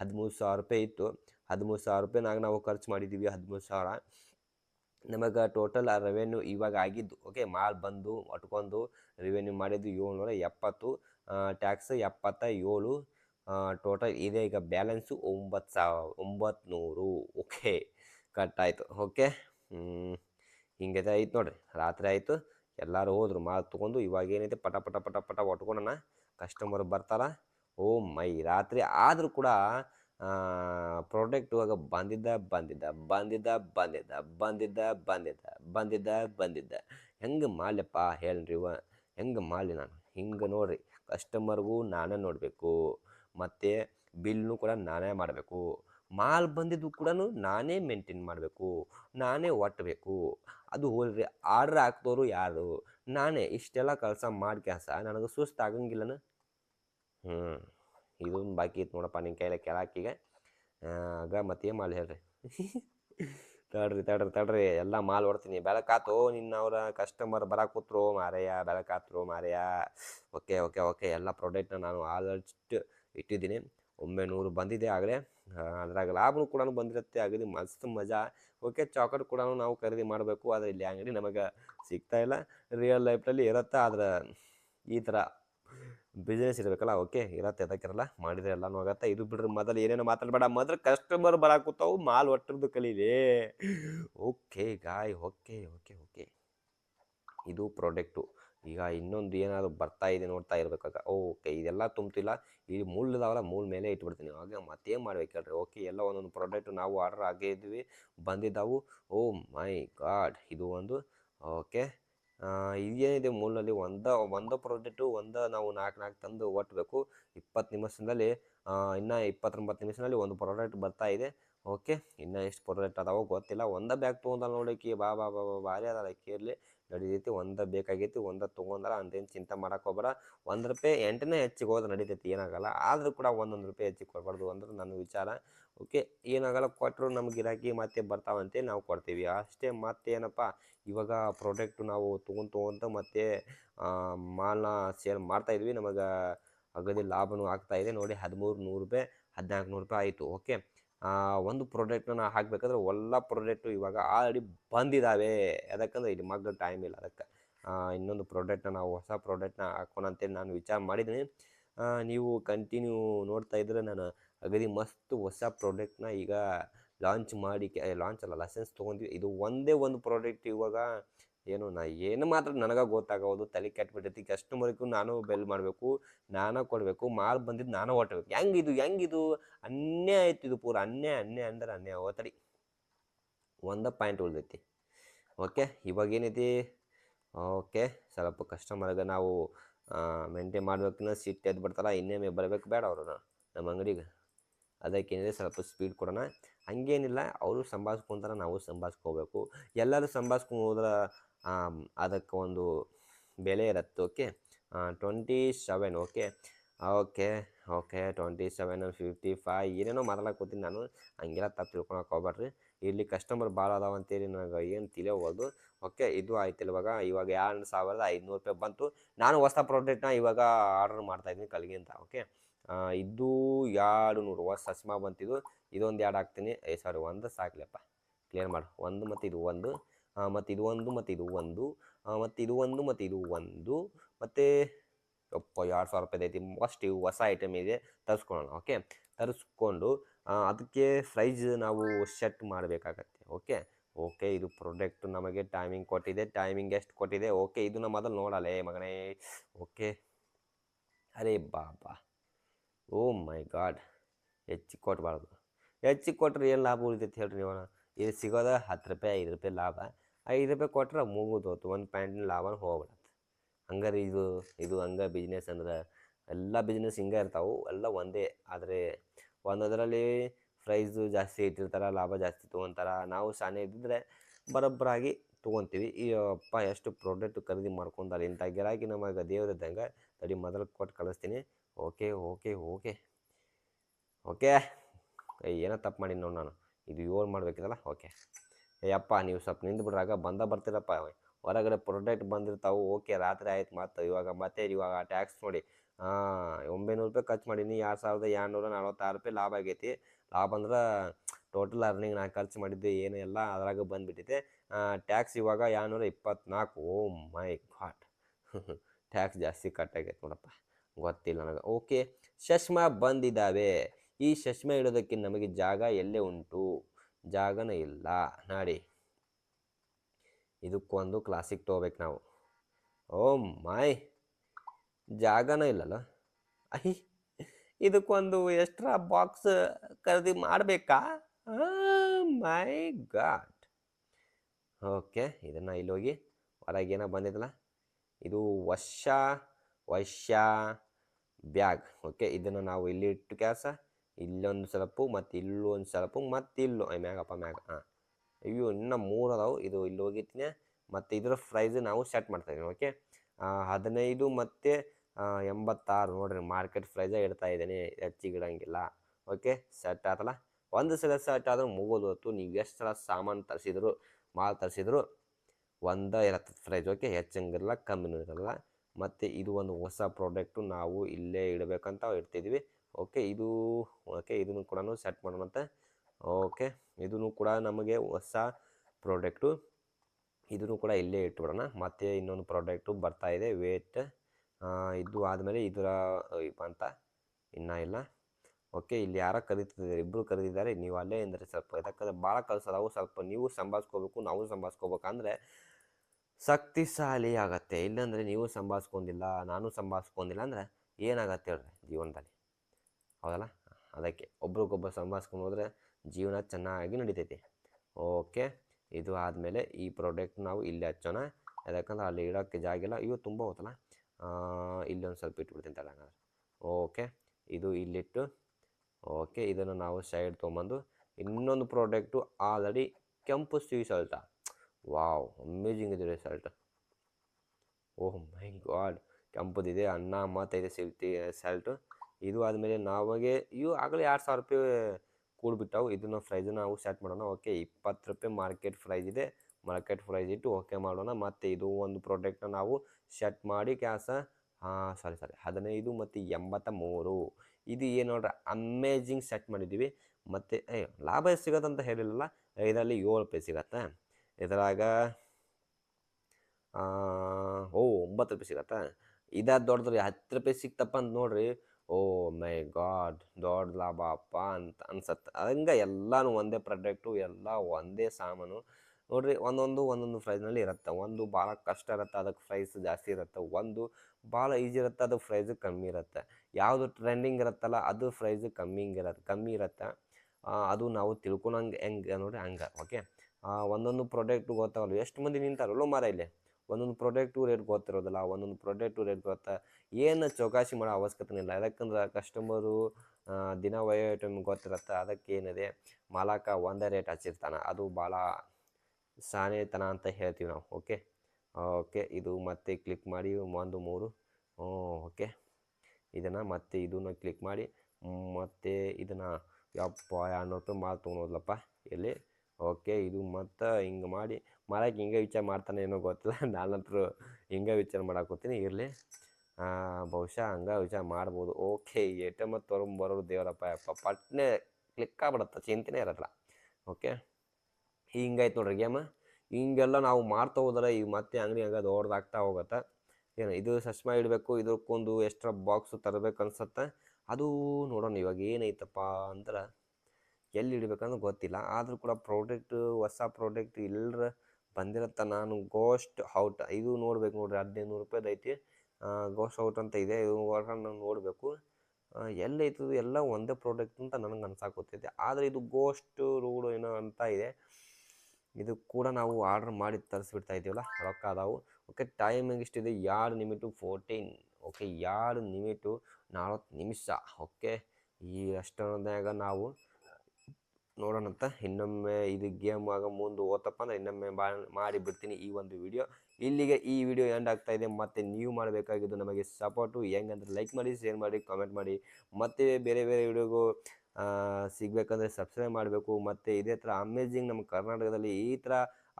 ಹದಿಮೂರು ಸಾವಿರ ರೂಪಾಯಿ ಇತ್ತು. ಹದಿಮೂರು ಸಾವಿರ ರೂಪಾಯಿನಾಗ ನಾವು ಖರ್ಚು ಮಾಡಿದ್ದೀವಿ ಹದಿಮೂರು ಸಾವಿರ. ನಮಗೆ ಟೋಟಲ್ ರೆವೆನ್ಯೂ ಇವಾಗ ಆಗಿದ್ದು ಓಕೆ ಮಾಲ್ ಬಂದು, ಒಟ್ಕೊಂಡು ರೆವೆನ್ಯೂ ಮಾಡಿದ್ದು ಏಳ್ನೂರ ಎಪ್ಪತ್ತು ಟ್ಯಾಕ್ಸ್ ಎಪ್ಪತ್ತ ಏಳು ಟೋಟಲ್ ಇದೆ. ಈಗ ಬ್ಯಾಲೆನ್ಸು ಒಂಬತ್ತು ಸಾವಿರ ಒಂಬತ್ತು ಓಕೆ ಕಟ್ ಆಯಿತು ಓಕೆ ಹಿಂಗೆ ಆಯ್ತು ನೋಡಿರಿ. ರಾತ್ರಿ ಆಯಿತು. ಎಲ್ಲರೂ ಹೋದ್ರು, ಮಾಲ್ ತೊಗೊಂಡು ಇವಾಗ ಏನೈತೆ, ಪಟ ಪಟ ಪಟ ಪಟ ಒಟ್ಕೊಂಡನ ಕಸ್ಟಮರ್ ಬರ್ತಾರ. ಓ ಮೈ, ರಾತ್ರಿ ಆದರೂ ಕೂಡ ಪ್ರಾಡಕ್ಟ್ ಇವಾಗ ಬಂದಿದ್ದ ಬಂದಿದ್ದ ಬಂದಿದ್ದ ಬಂದಿದ್ದ ಬಂದಿದ್ದ ಬಂದಿದ್ದ ಬಂದಿದ್ದ ಬಂದಿದ್ದ. ಹೆಂಗೆ ಮಾಡ್ಲಪ್ಪ ಹೇಳ್ರಿ ಇವ. ಹೆಂಗೆ ಮಾಡಲಿ ನಾನು? ಹಿಂಗೆ ನೋಡ್ರಿ ಕಸ್ಟಮರ್ಗೂ ನಾನೇ ನೋಡಬೇಕು. ಮತ್ತು ಬಿಲ್ನು ಕೂಡ ನಾನೇ ಮಾಡಬೇಕು. ಮಾಲ್ ಬಂದಿದ್ದು ಕೂಡ ನಾನೇ ಮೇಂಟೈನ್ ಮಾಡಬೇಕು. ನಾನೇ ಒಟ್ಟಬೇಕು ಅದು ಹೋಲ್ರಿ ಆರ್ಡ್ರ್ ಹಾಕ್ದೋರು ಯಾರು? ನಾನೇ. ಇಷ್ಟೆಲ್ಲ ಕೆಲಸ ಮಾಡಿ ಕೆಲಸ. ನನಗೆ ಆಗಂಗಿಲ್ಲ ಹ್ಞೂ ಇದೊಂದು ಬಾಕಿ ಇತ್ತು ನೋಡಪ್ಪ ನಿನ್ನ ಕೈಲ ಕೆಳಾಕೀಗ. ಆಗ ಮತ್ತೇನು ಮಾಲ್ ಹೇಳ್ರಿ? ತಡ್ರಿ ತಡ್ರಿ ತಡ್ರಿ. ಎಲ್ಲ ಮಾಲ್ ಹೊಡ್ತೀನಿ ಬೆಳಕಾತು ಅವರ ಕಸ್ಟಮರ್ ಬರಾಕೂತ್ರು ಮಾರಯ್ಯ, ಬೆಳಕಾತ್ರು ಮಾರಯ್ಯ. Okay okay okay. ಎಲ್ಲ ಪ್ರಾಡಕ್ಟ್ನ ನಾನು ಆಲ್ರೆಸ್ಟ್ ಇಟ್ಟಿದ್ದೀನಿ. ಒಮ್ಮೆ ನೂರು ಬಂದಿದೆ ಆಗಲೇ. ಅದ್ರಾಗ ಲಾಭನೂ ಕೂಡ ಬಂದಿರುತ್ತೆ, ಆಗಲಿ, ಮಸ್ತ್ ಮಜಾ. ಓಕೆ ಚಾಕ್ಲೇಟ್ ಕೂಡ ನಾವು ಖರೀದಿ ಮಾಡಬೇಕು, ಆದರೆ ಇಲ್ಲಿ ಅಂಗಡಿ ನಮಗೆ ಸಿಗ್ತಾ ಇಲ್ಲ. ರಿಯಲ್ ಲೈಫ್ನಲ್ಲಿ ಇರುತ್ತೆ, ಆದ್ರೆ ಈ ಥರ ಬಿಸ್ನೆಸ್ ಇರಬೇಕಲ್ಲ ಓಕೆ ಇರತ್ತೆ ಅದಕ್ಕಿರಲ್ಲ ಮಾಡಿದ್ರೆ ಎಲ್ಲನೂ ಆಗತ್ತೆ. ಇದು ಬಿಡ್ರಿ, ಮೊದಲು ಏನೇನೋ ಮಾತಾಡಬೇಡ, ಮೊದಲು ಕಸ್ಟಮರ್ ಬರಾಕೂತಾವು ಮಾಲ್ ಒಟ್ಟರದು ಕಲೀಲಿ. Okay guy okay okay okay ಇದು ಪ್ರಾಡಕ್ಟು ಈಗ ಇನ್ನೊಂದು ಏನಾದರೂ ಬರ್ತಾ ಇದೆ ನೋಡ್ತಾ ಇರಬೇಕಾಗ ಓಕೆ ಇದೆಲ್ಲ ತುಂಬ್ತಿಲ್ಲ, ಈ ಮೂಲ್ ಇದಾವಲ್ಲ ಮೂಲ್ ಮೇಲೆ ಇಟ್ಬಿಡ್ತೀನಿ. ಆಗ ಮತ್ತೇನು ಮಾಡ್ಬೇಕು ಹೇಳ್ರಿ? ಓಕೆ ಎಲ್ಲ ಒಂದೊಂದು ಪ್ರಾಡಕ್ಟ್ ನಾವು ಆರ್ಡರ್ ಆಗಿದ್ವಿ ಬಂದಿದ್ದಾವು. ಓ ಮೈ ಗಾಡ್ ಇದು ಒಂದು ಓಕೆ ಇದೇನಿದೆ ಮೂಲಲ್ಲಿ ಒಂದ, ಒಂದು ಪ್ರಾಡಕ್ಟು ಒಂದ ನಾವು ನಾಲ್ಕು ನಾಲ್ಕು ತಂದು ಒಟ್ಟಬೇಕು ಇಪ್ಪತ್ತು ನಿಮಿಷದಲ್ಲಿ ಇನ್ನು ಇಪ್ಪತ್ತೊಂಬತ್ತು ನಿಮಿಷದಲ್ಲಿ ಒಂದು ಪ್ರಾಡಕ್ಟ್ ಬರ್ತಾ ಇದೆ. ಓಕೆ ಇನ್ನು ಎಷ್ಟು ಪ್ರಾಡಕ್ಟ್ ಅದಾವೋ ಗೊತ್ತಿಲ್ಲ. ಒಂದೇ ಬ್ಯಾಗ್ ತೊಗೊಂಡಲ್ಲ ನೋಡೋಕೆ ಬಾ ಬಾ ಬಾ ಬಾ, ಭಾರಿ ಅದಲ್ಲ, ಕೇರ್ಲಿ. ನಡಿತೈತಿ, ಒಂದ ಬೇಕಾಗೈತಿ, ಒಂದ ತೊಗೊಂಡಾರ ಅಂತೇನು ಚಿಂತೆ ಮಾಡಕ್ಕೆ ಹೋಗ್ಬೇಡ. ಒಂದು ರೂಪಾಯಿ ಎಂಟನೇ ಹೆಚ್ಚಿಗೆ ಹೋದ್ರೆ ನಡಿತೈತಿ, ಏನಾಗಲ್ಲ. ಆದರೂ ಕೂಡ ಒಂದೊಂದು ರೂಪಾಯಿ ಹೆಚ್ಚಿಗೆ ಕೊಡಬಾರ್ದು ಅಂದ್ರೆ ನನ್ನ ವಿಚಾರ. ಓಕೆ, ಏನಾಗಲ್ಲ ಕೊಟ್ಟರು ನಮ್ಗೆ ಗಿರಾಕಿ ಮತ್ತೆ ಬರ್ತಾವಂತೆ, ನಾವು ಕೊಡ್ತೀವಿ. ಅಷ್ಟೇ ಮತ್ತೇನಪ್ಪ, ಇವಾಗ ಪ್ರಾಡಕ್ಟ್ ನಾವು ತೊಗೊಂಡು ತೊಗೊಂತ ಮತ್ತೆ ಮಾಲ್ನ ಸೇಲ್ ಮಾಡ್ತಾಯಿದ್ವಿ ನಮಗೆ ಅಗದಿ ಲಾಭನೂ ಆಗ್ತಾ ಇದೆ. ನೋಡಿ, ಹದಿಮೂರು ನೂರು ರೂಪಾಯಿ ಹದಿನಾಲ್ಕು ನೂರು ರೂಪಾಯಿ ಆಯಿತು. ಓಕೆ ಒಂದು ಪ್ರಾಡಕ್ಟ್ನ ನಾ ಹಾಕಬೇಕಾದ್ರೆ ಎಲ್ಲ ಪ್ರಾಡಕ್ಟು ಇವಾಗ ಆಲ್ರೆಡಿ ಬಂದಿದ್ದಾವೆ ಅದಕ್ಕಂದ್ರೆ ಇಲ್ಲಿ ಮಗ್ಗ ಟೈಮ್ ಇಲ್ಲ ಅದಕ್ಕೆ. ಇನ್ನೊಂದು ಪ್ರಾಡಕ್ಟ್ನ ನಾವು ಹೊಸ ಪ್ರಾಡಕ್ಟ್ನ ಹಾಕೋಣ ಅಂತೇಳಿ ನಾನು ವಿಚಾರ ಮಾಡಿದ್ದೀನಿ. ನೀವು ಕಂಟಿನ್ಯೂ ನೋಡ್ತಾ ಇದ್ದರೆ ನಾನು ಅಗದಿ ಮಸ್ತ್ ಹೊಸ ಪ್ರಾಡಕ್ಟ್ನ ಈಗ ಲಾಂಚ್ ಮಾಡಿ ಲಾಂಚ್ ಅಲ್ಲ ಲೈಸೆನ್ಸ್ ತೊಗೊಂಡ್ವಿ. ಇದು ಒಂದೇ ಒಂದು ಪ್ರಾಡಕ್ಟ್ ಇವಾಗ ಏನು ನಾ ಏನು ಮಾತ್ರ ನನಗೆ ಗೊತ್ತಾಗೋದು ತಲೆ ಕೆಟ್ಬಿಟ್ಟೈತಿ ಕಸ್ಟಮರ್ಗೂ ನಾನು ಬೆಲ್ ಮಾಡಬೇಕು, ನಾನು ಕೊಡಬೇಕು, ಮಾಲ್ ಬಂದಿದ್ದು ನಾನು ಹೊಟ್ಟಬೇಕು ಹೆಂಗಿದು ಹೆಂಗಿದು? ಅನ್ಯಾಯ ಆಯ್ತು ಇದು ಪೂರ. ಅನ್ಯಾಯ ಅನ್ಯಾಯ ಅಂದ್ರೆ ಅನ್ಯಾಯ. ಓತಡಿ. ಒಂದು ಪಾಯಿಂಟ್ ಉಳಿದೈತಿ. ಓಕೆ? ಇವಾಗ ಏನೈತಿ? ಓಕೆ. ಸ್ವಲ್ಪ ಕಸ್ಟಮರ್ಗೆ ನಾವು ಮೇಂಟೈನ್ ಮಾಡ್ಬೇಕನ್ನ ಸಿಟ್ಟು ಎದ್ದು ಬಿಡ್ತಾರ. ಇನ್ನೇಮೆ ಬರಬೇಕು ಬೇಡ ಅವರು. ನಮ್ಮ ಅಂಗಡಿಗೆ. ಅದಕ್ಕೇನಿದೆ ಸ್ವಲ್ಪ ಸ್ಪೀಡ್ ಕೊಡೋಣ. ಹಂಗೇನಿಲ್ಲ. ಅವರು ಸಂಭಾಳಿಸ್ಕೊಂತಾರೆ, ನಾವು ಸಂಭಾಳಿಸ್ಕೋಬೇಕು. ಎಲ್ಲರೂ ಸಂಭಾಳಿಸ್ಕೊಂಡು ಹೋದ್ರೆ ಅದಕ್ಕೆ ಒಂದು ಬೆಲೆ ಇರುತ್ತೆ, okay? Twenty seven okay? Okay okay twenty seven fifty five ಏನೇನೋ ಮಾತಾಡಕ್ಕೆ ನಾನು. ಹಂಗೆಲ್ಲ ತಪ್ಪು ತಿಳ್ಕೊಳಕ್ಕೆ ಹೋಗ್ಬೇಡ್ರಿ ಇಲ್ಲಿ ಕಸ್ಟಮರ್ ಭಾಳ ಅದಾವ ಅಂತೇಳಿ ನನಗೆ ಏನು ತಿಳಿಯೋಬೋದು ಓಕೆ? ಇದು ಆಯ್ತು ಇವಾಗ ಇವಾಗ ಎರಡು ಸಾವಿರದ ಐದುನೂರು ರೂಪಾಯಿ ಬಂತು. ನಾನು ಹೊಸ ಪ್ರಾಡಕ್ಟ್ನ ಇವಾಗ ಆರ್ಡರ್ ಮಾಡ್ತಾಯಿದ್ದೀನಿ ಕಲ್ಗೆ ಅಂತ, ಓಕೆ? ಇದು ಎರಡು ನೂರು ಹೊಸ ಸಸ್ಮಾ ಬಂತಿದ್ದು ಇದೊಂದು ಎರಡು ಹಾಕ್ತೀನಿ. ಏ ಸಾರಿ ಒಂದು ಸಾಕ್ಲಪ್ಪ. ಕ್ಲಿಯರ್ ಮಾಡು. ಒಂದು ಮತ್ತು ಇದು ಒಂದು. ಮತ್ತು ಇದು ಒಂದು, ಮತ್ತು ಇದು ಒಂದು ಮತ್ತು ಇದು ಒಂದು, ಮತ್ತು ಇದು ಒಂದು, ಮತ್ತು ಯಪ್ಪ, ಎರಡು ಸಾವಿರ ರೂಪಾಯಿ ಐತಿ. ಫಸ್ಟ್ ಇವು ಹೊಸ ಐಟಮ್ ಇದೆ. ತರಿಸ್ಕೊಳ್ಳೋಣ ಓಕೆ ತರಿಸ್ಕೊಂಡು ಅದಕ್ಕೆ ಪ್ರೈಸ್ ನಾವು ಸೆಟ್ ಮಾಡಬೇಕಾಗತ್ತೆ ಓಕೆ ಓಕೆ ಇದು ಪ್ರಾಡಕ್ಟ್ ನಮಗೆ ಟೈಮಿಂಗ್ ಕೊಟ್ಟಿದೆ. ಟೈಮಿಂಗ್ ಎಷ್ಟು ಕೊಟ್ಟಿದೆ? ಓಕೆ ಇದು ನಮ್ಮ ಮೊದಲು ನೋಡಲ್ಲ ಮಗನೇ. ಓಕೆ ಅರೇ ಬಾಬಾ. Oh my god. ಹೆಚ್ಚಿಗೆ ಕೊಟ್ಬಾರ್ದು. ಹೆಚ್ಚಿಗೆ ಕೊಟ್ರೆ ಏನು ಲಾಭ ಉಳಿತೈತೆ ಹೇಳ್ರಿ ನೀವು ಇದು ಸಿಗೋದ ಹತ್ತು ರೂಪಾಯಿ, ಐದು ರೂಪಾಯಿ ಲಾಭ. ಐದು ರೂಪಾಯಿ ಕೊಟ್ರೆ ಮುಗಿದು ಹೋತು. ಒಂದು ಪ್ಯಾಂಟಿನ ಲಾಭ ಹೋಗ್ಬಿಡತ್ತೆ. ಹಂಗಾರೆ ಇದು ಇದು ಹಂಗೆ ಬಿಸ್ನೆಸ್ ಅಂದ್ರೆ ಎಲ್ಲ ಬಿಸ್ನೆಸ್ ಹಿಂಗೆ ಇರ್ತಾವೆ. ಎಲ್ಲ ಒಂದೇ. ಆದರೆ ಒಂದೊಂದರಲ್ಲಿ ಪ್ರೈಸು ಜಾಸ್ತಿ ಇಟ್ಟಿರ್ತಾರೆ, ಲಾಭ ಜಾಸ್ತಿ ತೊಗೊತಾರೆ. ನಾವು ಶಾನೆ ಇದ್ದಿದ್ರೆ ಬರೋಬ್ಬರಾಗಿ ತೊಗೊತೀವಿ. ಈ ಅಪ್ಪ ಎಷ್ಟು ಪ್ರಾಡಕ್ಟ್ ಖರೀದಿ ಮಾಡ್ಕೊಂಡಾರೆ. ಇಂಥ ಗಿರಾಕಿ ನಮಗೆ ದೇವ್ರಿದ್ದಂಗೆ ತಡಿ ಮೊದಲು ಕೊಟ್ಟು ಕಳಿಸ್ತೀನಿ. Okay okay okay. ಓಕೆ. ಏನೋ ತಪ್ಪು ಮಾಡಿ ನೋಡಿ ನಾನು. ಇದು ಯೋಳು ಮಾಡಬೇಕಿದಲ್ಲ ಓಕೆ. ಅಯ್ಯಪ್ಪ ನೀವು ಸ್ವಲ್ಪ ನಿಂತು ಬಿಡ್ರಾಗ ಬಂದ ಬರ್ತೀರಪ್ಪ ಹೊರಗಡೆ ಪ್ರಾಡಕ್ಟ್ ಬಂದಿರ್ತಾವೆ. ಓಕೆ ರಾತ್ರಿ ಆಯ್ತು ಮತ್ತು ಇವಾಗ ಮತ್ತೆ ಇವಾಗ ಟ್ಯಾಕ್ಸ್ ನೋಡಿ. ಒಂಬೈನೂರು ರೂಪಾಯಿ ಖರ್ಚು ಮಾಡೀನಿ ಎರಡು ಸಾವಿರದ ಎರಡುನೂರ ನಲ್ವತ್ತಾರು ರೂಪಾಯಿ ಲಾಭ ಆಗೈತಿ. ಲಾಭ ಅಂದ್ರೆ ಟೋಟಲ್ ಅರ್ನಿಂಗ್ ನಾನು ಖರ್ಚು ಮಾಡಿದ್ದೆ, ಏನು ಎಲ್ಲ ಅದ್ರಾಗ ಬಂದುಬಿಟ್ಟಿದೆ. ಟ್ಯಾಕ್ಸ್ ಇವಾಗ ಎರಡುನೂರ ಇಪ್ಪತ್ತ್ನಾಲ್ಕು ಓ ಮೈ ಘಾಟ್ ಟ್ಯಾಕ್ಸ್ ಜಾಸ್ತಿ ಕಟ್ ಆಗೈತೆ ನೋಡಪ್ಪ. ಗೊತ್ತಿಲ್ಲ ನನಗೆ. ಓಕೆ ಚಶ್ಮಾ ಬಂದಿದ್ದಾವೆ. ಈ ಚಶ್ಮಾ ಇಡೋದಕ್ಕೆ ನಮಗೆ ಜಾಗ ಎಲ್ಲೇ ಉಂಟು? ಜಾಗನೇ ಇಲ್ಲ. ನಾಡಿ. ಇದಕ್ಕೊಂದು ಕ್ಲಾಸಿಕ್ ತೊಗೋಬೇಕು ನಾವು. ಓ ಮಾಯ್ ಜಾಗನ ಇಲ್ಲಲ್ಲ? ಅಯ್ಯ ಇದಕ್ಕೊಂದು ಎಕ್ಸ್ಟ್ರಾ ಬಾಕ್ಸ್ ಖರೀದಿ ಮಾಡಬೇಕಾ? ಮೈ ಗಾಡ್. ಓಕೆ, ಇದನ್ನು ಇಲ್ಲಿ ಹೋಗಿ ಹೊರಗೇನೋ ಬಂದಿದ್ದಲ್ಲ ಇದು ವರ್ಷ ವರ್ಷ ಬ್ಯಾಗ್. ಓಕೆ, ಇದನ್ನು ನಾವು ಇಲ್ಲಿ ಇಟ್ಟು ಕೆಲಸ. ಇಲ್ಲೊಂದು ಸಲಪು ಮತ್ತು ಇಲ್ಲೊಂದು ಸಲಪು ಮತ್ತು ಇಲ್ಲೂ. ಐ ಮ್ಯಾಗಪ್ಪ ಮ್ಯಾಗ. ಹಾಂ ಅಯ್ಯೋ ಇನ್ನು ಮೂರು ಅದಾವು. ಇದು ಇಲ್ಲಿ ಹೋಗಿರ್ತೀನಿ ಮತ್ತು ಇದರ ಪ್ರೈಸ್ ನಾವು ಸೆಟ್ ಮಾಡ್ತಾ ಇದೀನಿ ಓಕೆ ಹದಿನೈದು ಮತ್ತು ಎಂಬತ್ತಾರು ನೋಡಿರಿ ಮಾರ್ಕೆಟ್ ಪ್ರೈಸ ಇಡ್ತಾ ಇದ್ದೀನಿ ಹೆಚ್ಚಿಗೆ ಇಡೋಂಗಿಲ್ಲ ಓಕೆ ಸೆಟ್ ಆತಲ್ಲ. ಒಂದು ಸಲ ಸೆಟ್ ಆದ್ರೆ ಮುಗೋದು ಹೊತ್ತು ನೀವು ಎಷ್ಟು ಸಲ ಸಾಮಾನು ತರಿಸಿದ್ರು, ಮಾಲ್ ತರಿಸಿದ್ರು, ಒಂದೇ ಇರತ್ತೆ ಪ್ರೈಸ್ ಓಕೆ ಹೆಚ್ಚಂಗಿರಲ್ಲ ಕಮ್ಮಿನೂ ಇರಲ್ಲ. ಮತ್ತು ಇದು ಒಂದು ಹೊಸ ಪ್ರಾಡಕ್ಟು ನಾವು ಇಲ್ಲೇ ಇಡಬೇಕಂತ ಇಡ್ತಿದ್ವಿ. ಓಕೆ, ಇದು, ಓಕೆ, ಇದನ್ನು ಕೂಡ ಸೆಟ್ ಮಾಡೋಣಂತೆ. ಓಕೆ, ಇದನ್ನು ಕೂಡ ನಮಗೆ ಹೊಸ ಪ್ರಾಡಕ್ಟು ಇದನ್ನು ಕೂಡ ಇಲ್ಲೇ ಇಟ್ಬಿಡೋಣ. ಮತ್ತೆ ಇನ್ನೊಂದು ಪ್ರಾಡಕ್ಟು ಬರ್ತಾ ಇದೆ ವೇಟ್ ಇದು ಆದಮೇಲೆ ಇದರ ಅಂತ ಇನ್ನೂ ಇಲ್ಲ. ಓಕೆ, ಇಲ್ಲಿ ಯಾರೋ ಕರೀತಿದ್ದಾರೆ ಇಬ್ಬರು ಕರೀತಿದ್ದಾರೆ. ನೀವು ಅಲ್ಲೇ ಅಂದರೆ ಸ್ವಲ್ಪ, ಯಾಕಂದರೆ ಭಾಳ ಕಳ್ಸೋದಾವು ಸ್ವಲ್ಪ ನೀವು ಸಂಭಾಳಿಸ್ಕೋಬೇಕು, ನಾವು ಸಂಭಾಳಿಸ್ಕೋಬೇಕಂದ್ರೆ ಶಕ್ತಿಶಾಲಿ ಆಗತ್ತೆ ಇಲ್ಲಾಂದರೆ ನೀವು ಸಂಭಾಳಿಸ್ಕೊಂಡಿಲ್ಲ, ನಾನು ಸಂಭಾಳಿಸ್ಕೊಂಡಿಲ್ಲ ಅಂದರೆ ಏನಾಗತ್ತೆ ಹೇಳ್ರಿ ಜೀವನದಲ್ಲಿ? ಹೌದಲ್ಲ? ಅದಕ್ಕೆ ಒಬ್ರಿಗೊಬ್ಬರು ಸಂಭಾಳಿಸ್ಕೊಂಡು ಹೋದರೆ ಜೀವನ ಚೆನ್ನಾಗಿ ನಡಿತೈತಿ. ಓಕೆ, ಇದು ಆದಮೇಲೆ ಈ ಪ್ರಾಡಕ್ಟ್ ನಾವು ಇಲ್ಲಿ ಹಚ್ಚೋಣ. ಯಾಕಂದ್ರೆ ಅಲ್ಲಿ ಇಡೋಕ್ಕೆ ಜಾಗಿಲ್ಲ ಇವು ತುಂಬ ಹೋತಲ್ಲ. ಇಲ್ಲೊಂದು ಸ್ವಲ್ಪ ಇಟ್ಬಿಡ್ತೀನಿ ತಡ ಓಕೆ, ಇದು ಇಲ್ಲಿಟ್ಟು. ಓಕೆ, ಇದನ್ನು ನಾವು ಸೈಡ್ ತೊಗೊಂಬಂದು ಇನ್ನೊಂದು ಪ್ರಾಡಕ್ಟು ಆಲ್ರೆಡಿ ಕೆಂಪು ಸ್ವೀ ಸಲ್ಟ ವಾವ್ ಅಮೇಜಿಂಗ್ ಇದೆ ರಿಸಲ್ಟ್ ಓಹ್ ಮೈ ಗಾಡ್, ಕೆಂಪುದಿದೆ. ಅನ್ನ ಮತ್ತೈದೆ ಸಿಲ್ಟಿ ಸಲ್ಟು ಇದು ಆದಮೇಲೆ ನಮಗೆ ಇವು ಆಗಲೇ ಎರಡು ಸಾವಿರ ರೂಪಾಯಿ ಕೂಡ್ಬಿಟ್ಟವು. ಇದನ್ನು ಪ್ರೈಸ್ ನಾವು ಸೆಟ್ ಮಾಡೋಣ. ಓಕೆ, ಇಪ್ಪತ್ತು ರೂಪಾಯಿ ಮಾರ್ಕೆಟ್ ಪ್ರೈಸ್ ಇದೆ. ಮಾರ್ಕೆಟ್ ಪ್ರೈಸ್ ಇಟ್ಟು ಓಕೆ ಮಾಡೋಣ. ಮತ್ತು ಇದು ಒಂದು ಪ್ರಾಡಕ್ಟ್ನ ನಾವು ಸೆಟ್ ಮಾಡಿ ಕ್ಯಾಸ ಹಾಂ ಸಾರಿ ಸಾರಿ ಹದಿನೈದು ಮತ್ತು ಎಂಬತ್ತ ಮೂರು ಇದು ಏನು ನೋಡ್ರಿ ಅಮೇಜಿಂಗ್ ಸೆಟ್ ಮಾಡಿದ್ದೀವಿ. ಮತ್ತು, ಏ, ಲಾಭ ಎಷ್ಟು ಸಿಗತ್ತೆ ಅಂತ ಹೇಳಿಲ್ಲ ಇದರಲ್ಲಿ ಏಳು ರೂಪಾಯಿ ಸಿಗತ್ತೆ. ಇದರಾಗ ಓ, ಒಂಬತ್ತು ರೂಪಾಯಿ ಸಿಗತ್ತೆ. ಇದಾದ ದೊಡ್ಡದ್ರಿ ಹತ್ತು ರೂಪಾಯಿ ಸಿಕ್ತಪ್ಪ ಅಂತ ನೋಡ್ರಿ. ಓ ಮೈ ಗಾಡ್, ದೊಡ್ಡ ಲಾಭ ಅಪ್ಪ ಅಂತ ಅನ್ಸತ್ತೆ. ಹಂಗೆ ಎಲ್ಲಾನು ಒಂದೇ ಪ್ರಾಡಕ್ಟು ಎಲ್ಲ ಒಂದೇ ಸಾಮಾನು. ನೋಡ್ರಿ, ಒಂದೊಂದು ಒಂದೊಂದು ಪ್ರೈಸ್ನಲ್ಲಿ ಇರುತ್ತೆ. ಒಂದು ಭಾಳ ಕಷ್ಟ ಇರುತ್ತೆ ಅದಕ್ಕೆ ಪ್ರೈಸ್ ಜಾಸ್ತಿ ಇರುತ್ತೆ. ಒಂದು ಭಾಳ ಈಜಿ ಇರುತ್ತೆ ಅದಕ್ಕೆ ಪ್ರೈಸ್ ಕಮ್ಮಿ ಇರುತ್ತೆ. ಯಾವುದು ಟ್ರೆಂಡಿಂಗ್ ಇರುತ್ತಲ್ಲ, ಅದು ಪ್ರೈಸ್ ಕಮ್ಮಿ ಇರತ್ತೆ, ಕಮ್ಮಿ ಇರುತ್ತೆ. ಅದು ನಾವು ತಿಳ್ಕೊಳಂಗೆ ಹೆಂಗೆ ನೋಡಿ ಹಂಗೆ ಓಕೆ ಒಂದೊಂದು ಪ್ರಾಡಕ್ಟು ಗೊತ್ತಾಗಲ್ಲ. ಎಷ್ಟು ಮಂದಿ ನಿಂತಾರಲ್ಲೋ ಮಾರ ಇಲ್ಲಿ ಒಂದೊಂದು ಪ್ರಾಡಕ್ಟು ರೇಟ್ ಗೊತ್ತಿರೋದಿಲ್ಲ, ಒಂದೊಂದು ಪ್ರಾಡಕ್ಟು ರೇಟ್ ಗೊತ್ತಾ ಏನು ಚೌಕಾಸಿ ಮಾಡೋ ಅವಶ್ಯಕತೆ ಇಲ್ಲ. ಯಾಕಂದ್ರೆ ಕಸ್ಟಮರು ದಿನ ಒಯ್ಯೋ ಗೊತ್ತಿರುತ್ತೆ, ಅದಕ್ಕೆ ಏನಿದೆ, ಮಾಲಕ ಒಂದೇ ರೇಟ್ ಹಚ್ಚಿರ್ತಾನೆ. ಅದು ಭಾಳ ಸಾನೇತನ ಅಂತ ಹೇಳ್ತೀವಿ ನಾವು ಓಕೆ ಓಕೆ ಇದು ಮತ್ತೆ ಕ್ಲಿಕ್ ಮಾಡಿ, ಒಂದು, ಮೂರು ಓಕೆ ಇದನ್ನು ಮತ್ತೆ ಇದನ್ನು ಕ್ಲಿಕ್ ಮಾಡಿ, ಮತ್ತೆ ಇದನ್ನು, ಯಪ್ಪ, ಎರಡುನೂರು ರೂಪಾಯಿ ಮಾಲ್ ತೊಗೊಳೋದ್ಲಪ್ಪ ಇಲ್ಲಿ ಓಕೆ ಇದು ಮತ್ತು ಹಿಂಗೆ ಮಾಡಿ ಮಾಡಕ್ಕೆ ಹಿಂಗೆ ವಿಚಾರ ಮಾಡ್ತಾನೆ ಏನೋ ಗೊತ್ತಿಲ್ಲ ನಾನಂತರೂ ಹಿಂಗೆ ವಿಚಾರ ಮಾಡಾಕೋತೀನಿ ಇರಲಿ. ಬಹುಶಃ ಹಂಗೆ ವಿಚಾರ ಮಾಡ್ಬೋದು. ಓಕೆ ಎ ಟಿ ಎಂ ತೊಗೊಂಬರೋರು ದೇವರಪ್ಪ, ಯಪ್ಪ, ಪಟ್ನೆ ಕ್ಲಿಕ್ ಆಗ್ಬಿಡತ್ತೆ, ಚಿಂತೆನೇ ಇರೋಲ್ಲ. ಓಕೆ? ಹಿಂಗಾಯ್ತು ನೋಡ್ರಿ ಗೇಮ ಹಿಂಗೆಲ್ಲ ನಾವು ಮಾಡ್ತಾ ಹೋದ್ರೆ ಈಗ ಮತ್ತೆ ಅಂಗಡಿ ಹಂಗೆ ದೊಡ್ಡದಾಗ್ತಾ ಹೋಗುತ್ತೆ. ಏನು, ಇದು ಸಸ್ಮ ಇಡಬೇಕು ಇದಕ್ಕೊಂದು ಎಕ್ಸ್ಟ್ರಾ ಬಾಕ್ಸು ತರಬೇಕು ಅನ್ಸತ್ತೆ. ಅದು ನೋಡೋಣ, ಇವಾಗ ಏನೈತಪ್ಪ ಅಂದ್ರೆ ಎಲ್ಲಿ ಇಡಬೇಕಂದ್ರೆ ಗೊತ್ತಿಲ್ಲ. ಆದರೂ ಕೂಡ ಪ್ರಾಡಕ್ಟ್ ಹೊಸ ಪ್ರಾಡಕ್ಟ್ ಎಲ್ಲರ ಬಂದಿರತ್ತ. ನಾನು ಗೋಸ್ಟ್ ಔಟ್ ಇದು ನೋಡ್ಬೇಕು ನೋಡ್ರಿ, ಹದಿನೈದು ನೂರು ರೂಪಾಯ್ದು ಗೋಸ್ಟ್ ಔಟ್ ಅಂತ ಇದೆ. ಇದು ಹೊರಗಡೆ ನಾವು ನೋಡಬೇಕು. ಎಲ್ಲೈತದು ಎಲ್ಲ ಒಂದೇ ಪ್ರಾಡಕ್ಟ್ ಅಂತ ನನಗೆ ಅನ್ಸಾಕೋತೈತೆ ಆದರೆ ಇದು ಗೋಸ್ಟ್ ರೋಡ್ ಏನೋ ಅಂತ ಇದೆ. ಇದು ಕೂಡ ನಾವು ಆರ್ಡ್ರ್ ಮಾಡಿ ತರಿಸ್ಬಿಡ್ತಾ ಇದ್ದೀವಲ್ಲ ರೊಕ್ಕ ಅದಾವು. ಓಕೆ ಟೈಮಿಂಗ್ ಇಷ್ಟಿದೆ ಎರಡು ನಿಮಿಟು ಫೋರ್ಟೀನ್ ಓಕೆ ಎರಡು ನಿಮಿಟು ನಲ್ವತ್ತು ನಿಮಿಷ? ಓಕೆ ಈ ಅಷ್ಟೊಂದಾಗ ನಾವು ನೋಡೋಣಂತ. ಇನ್ನೊಮ್ಮೆ ಇದು ಗೇಮ್ ಆಗ ಮುಂದೆ ಓತಪ್ಪ ಅಂದ್ರೆ ಇನ್ನೊಮ್ಮೆ ಮಾಡಿ ಬಿಡ್ತೀನಿ ಈ ಒಂದು ವಿಡಿಯೋ ಇಲ್ಲಿಗೆ ಈ ವಿಡಿಯೋ ಎಂಡ್ ಆಗ್ತಾ ಇದೆ. ಮತ್ತೆ ನೀವು ಮಾಡಬೇಕಾಗಿದ್ದು ನಮಗೆ ಸಪೋರ್ಟು ಹೆಂಗಂದ್ರೆ ಲೈಕ್ ಮಾಡಿ ಶೇರ್ ಮಾಡಿ ಕಾಮೆಂಟ್ ಮಾಡಿ. ಮತ್ತೆ ಬೇರೆ ಬೇರೆ ವಿಡಿಯೋಗೂ ಸಿಗಬೇಕಂದ್ರೆ ಸಬ್ಸ್ಕ್ರೈಬ್ ಮಾಡಬೇಕು. ಮತ್ತು ಇದೇ ಥರ ಅಮೇಜಿಂಗ್ ನಮ್ಮ ಕರ್ನಾಟಕದಲ್ಲಿ ಈ ಥರ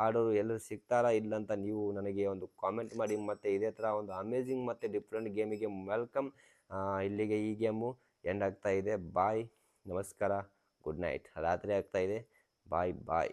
ಆಡೋರು ಎಲ್ಲರೂ ಸಿಗ್ತಾರಾ ಇಲ್ಲ ಅಂತ ನೀವು ನನಗೆ ಒಂದು ಕಾಮೆಂಟ್ ಮಾಡಿ. ಮತ್ತು ಇದೇ ಥರ ಒಂದು ಅಮೇಜಿಂಗ್ ಮತ್ತು ಡಿಫ್ರೆಂಟ್ ಗೇಮಿಗೆ ವೆಲ್ಕಮ್ ಇಲ್ಲಿಗೆ ಈ ಗೇಮು ಎಂಡ್ ಆಗ್ತಾ ಇದೆ. ಬಾಯ್ ನಮಸ್ಕಾರ. ಗುಡ್ ನೈಟ್ ರಾತ್ರಿ ಆಗ್ತಾ ಇದೆ. ಬಾಯ್ ಬಾಯ್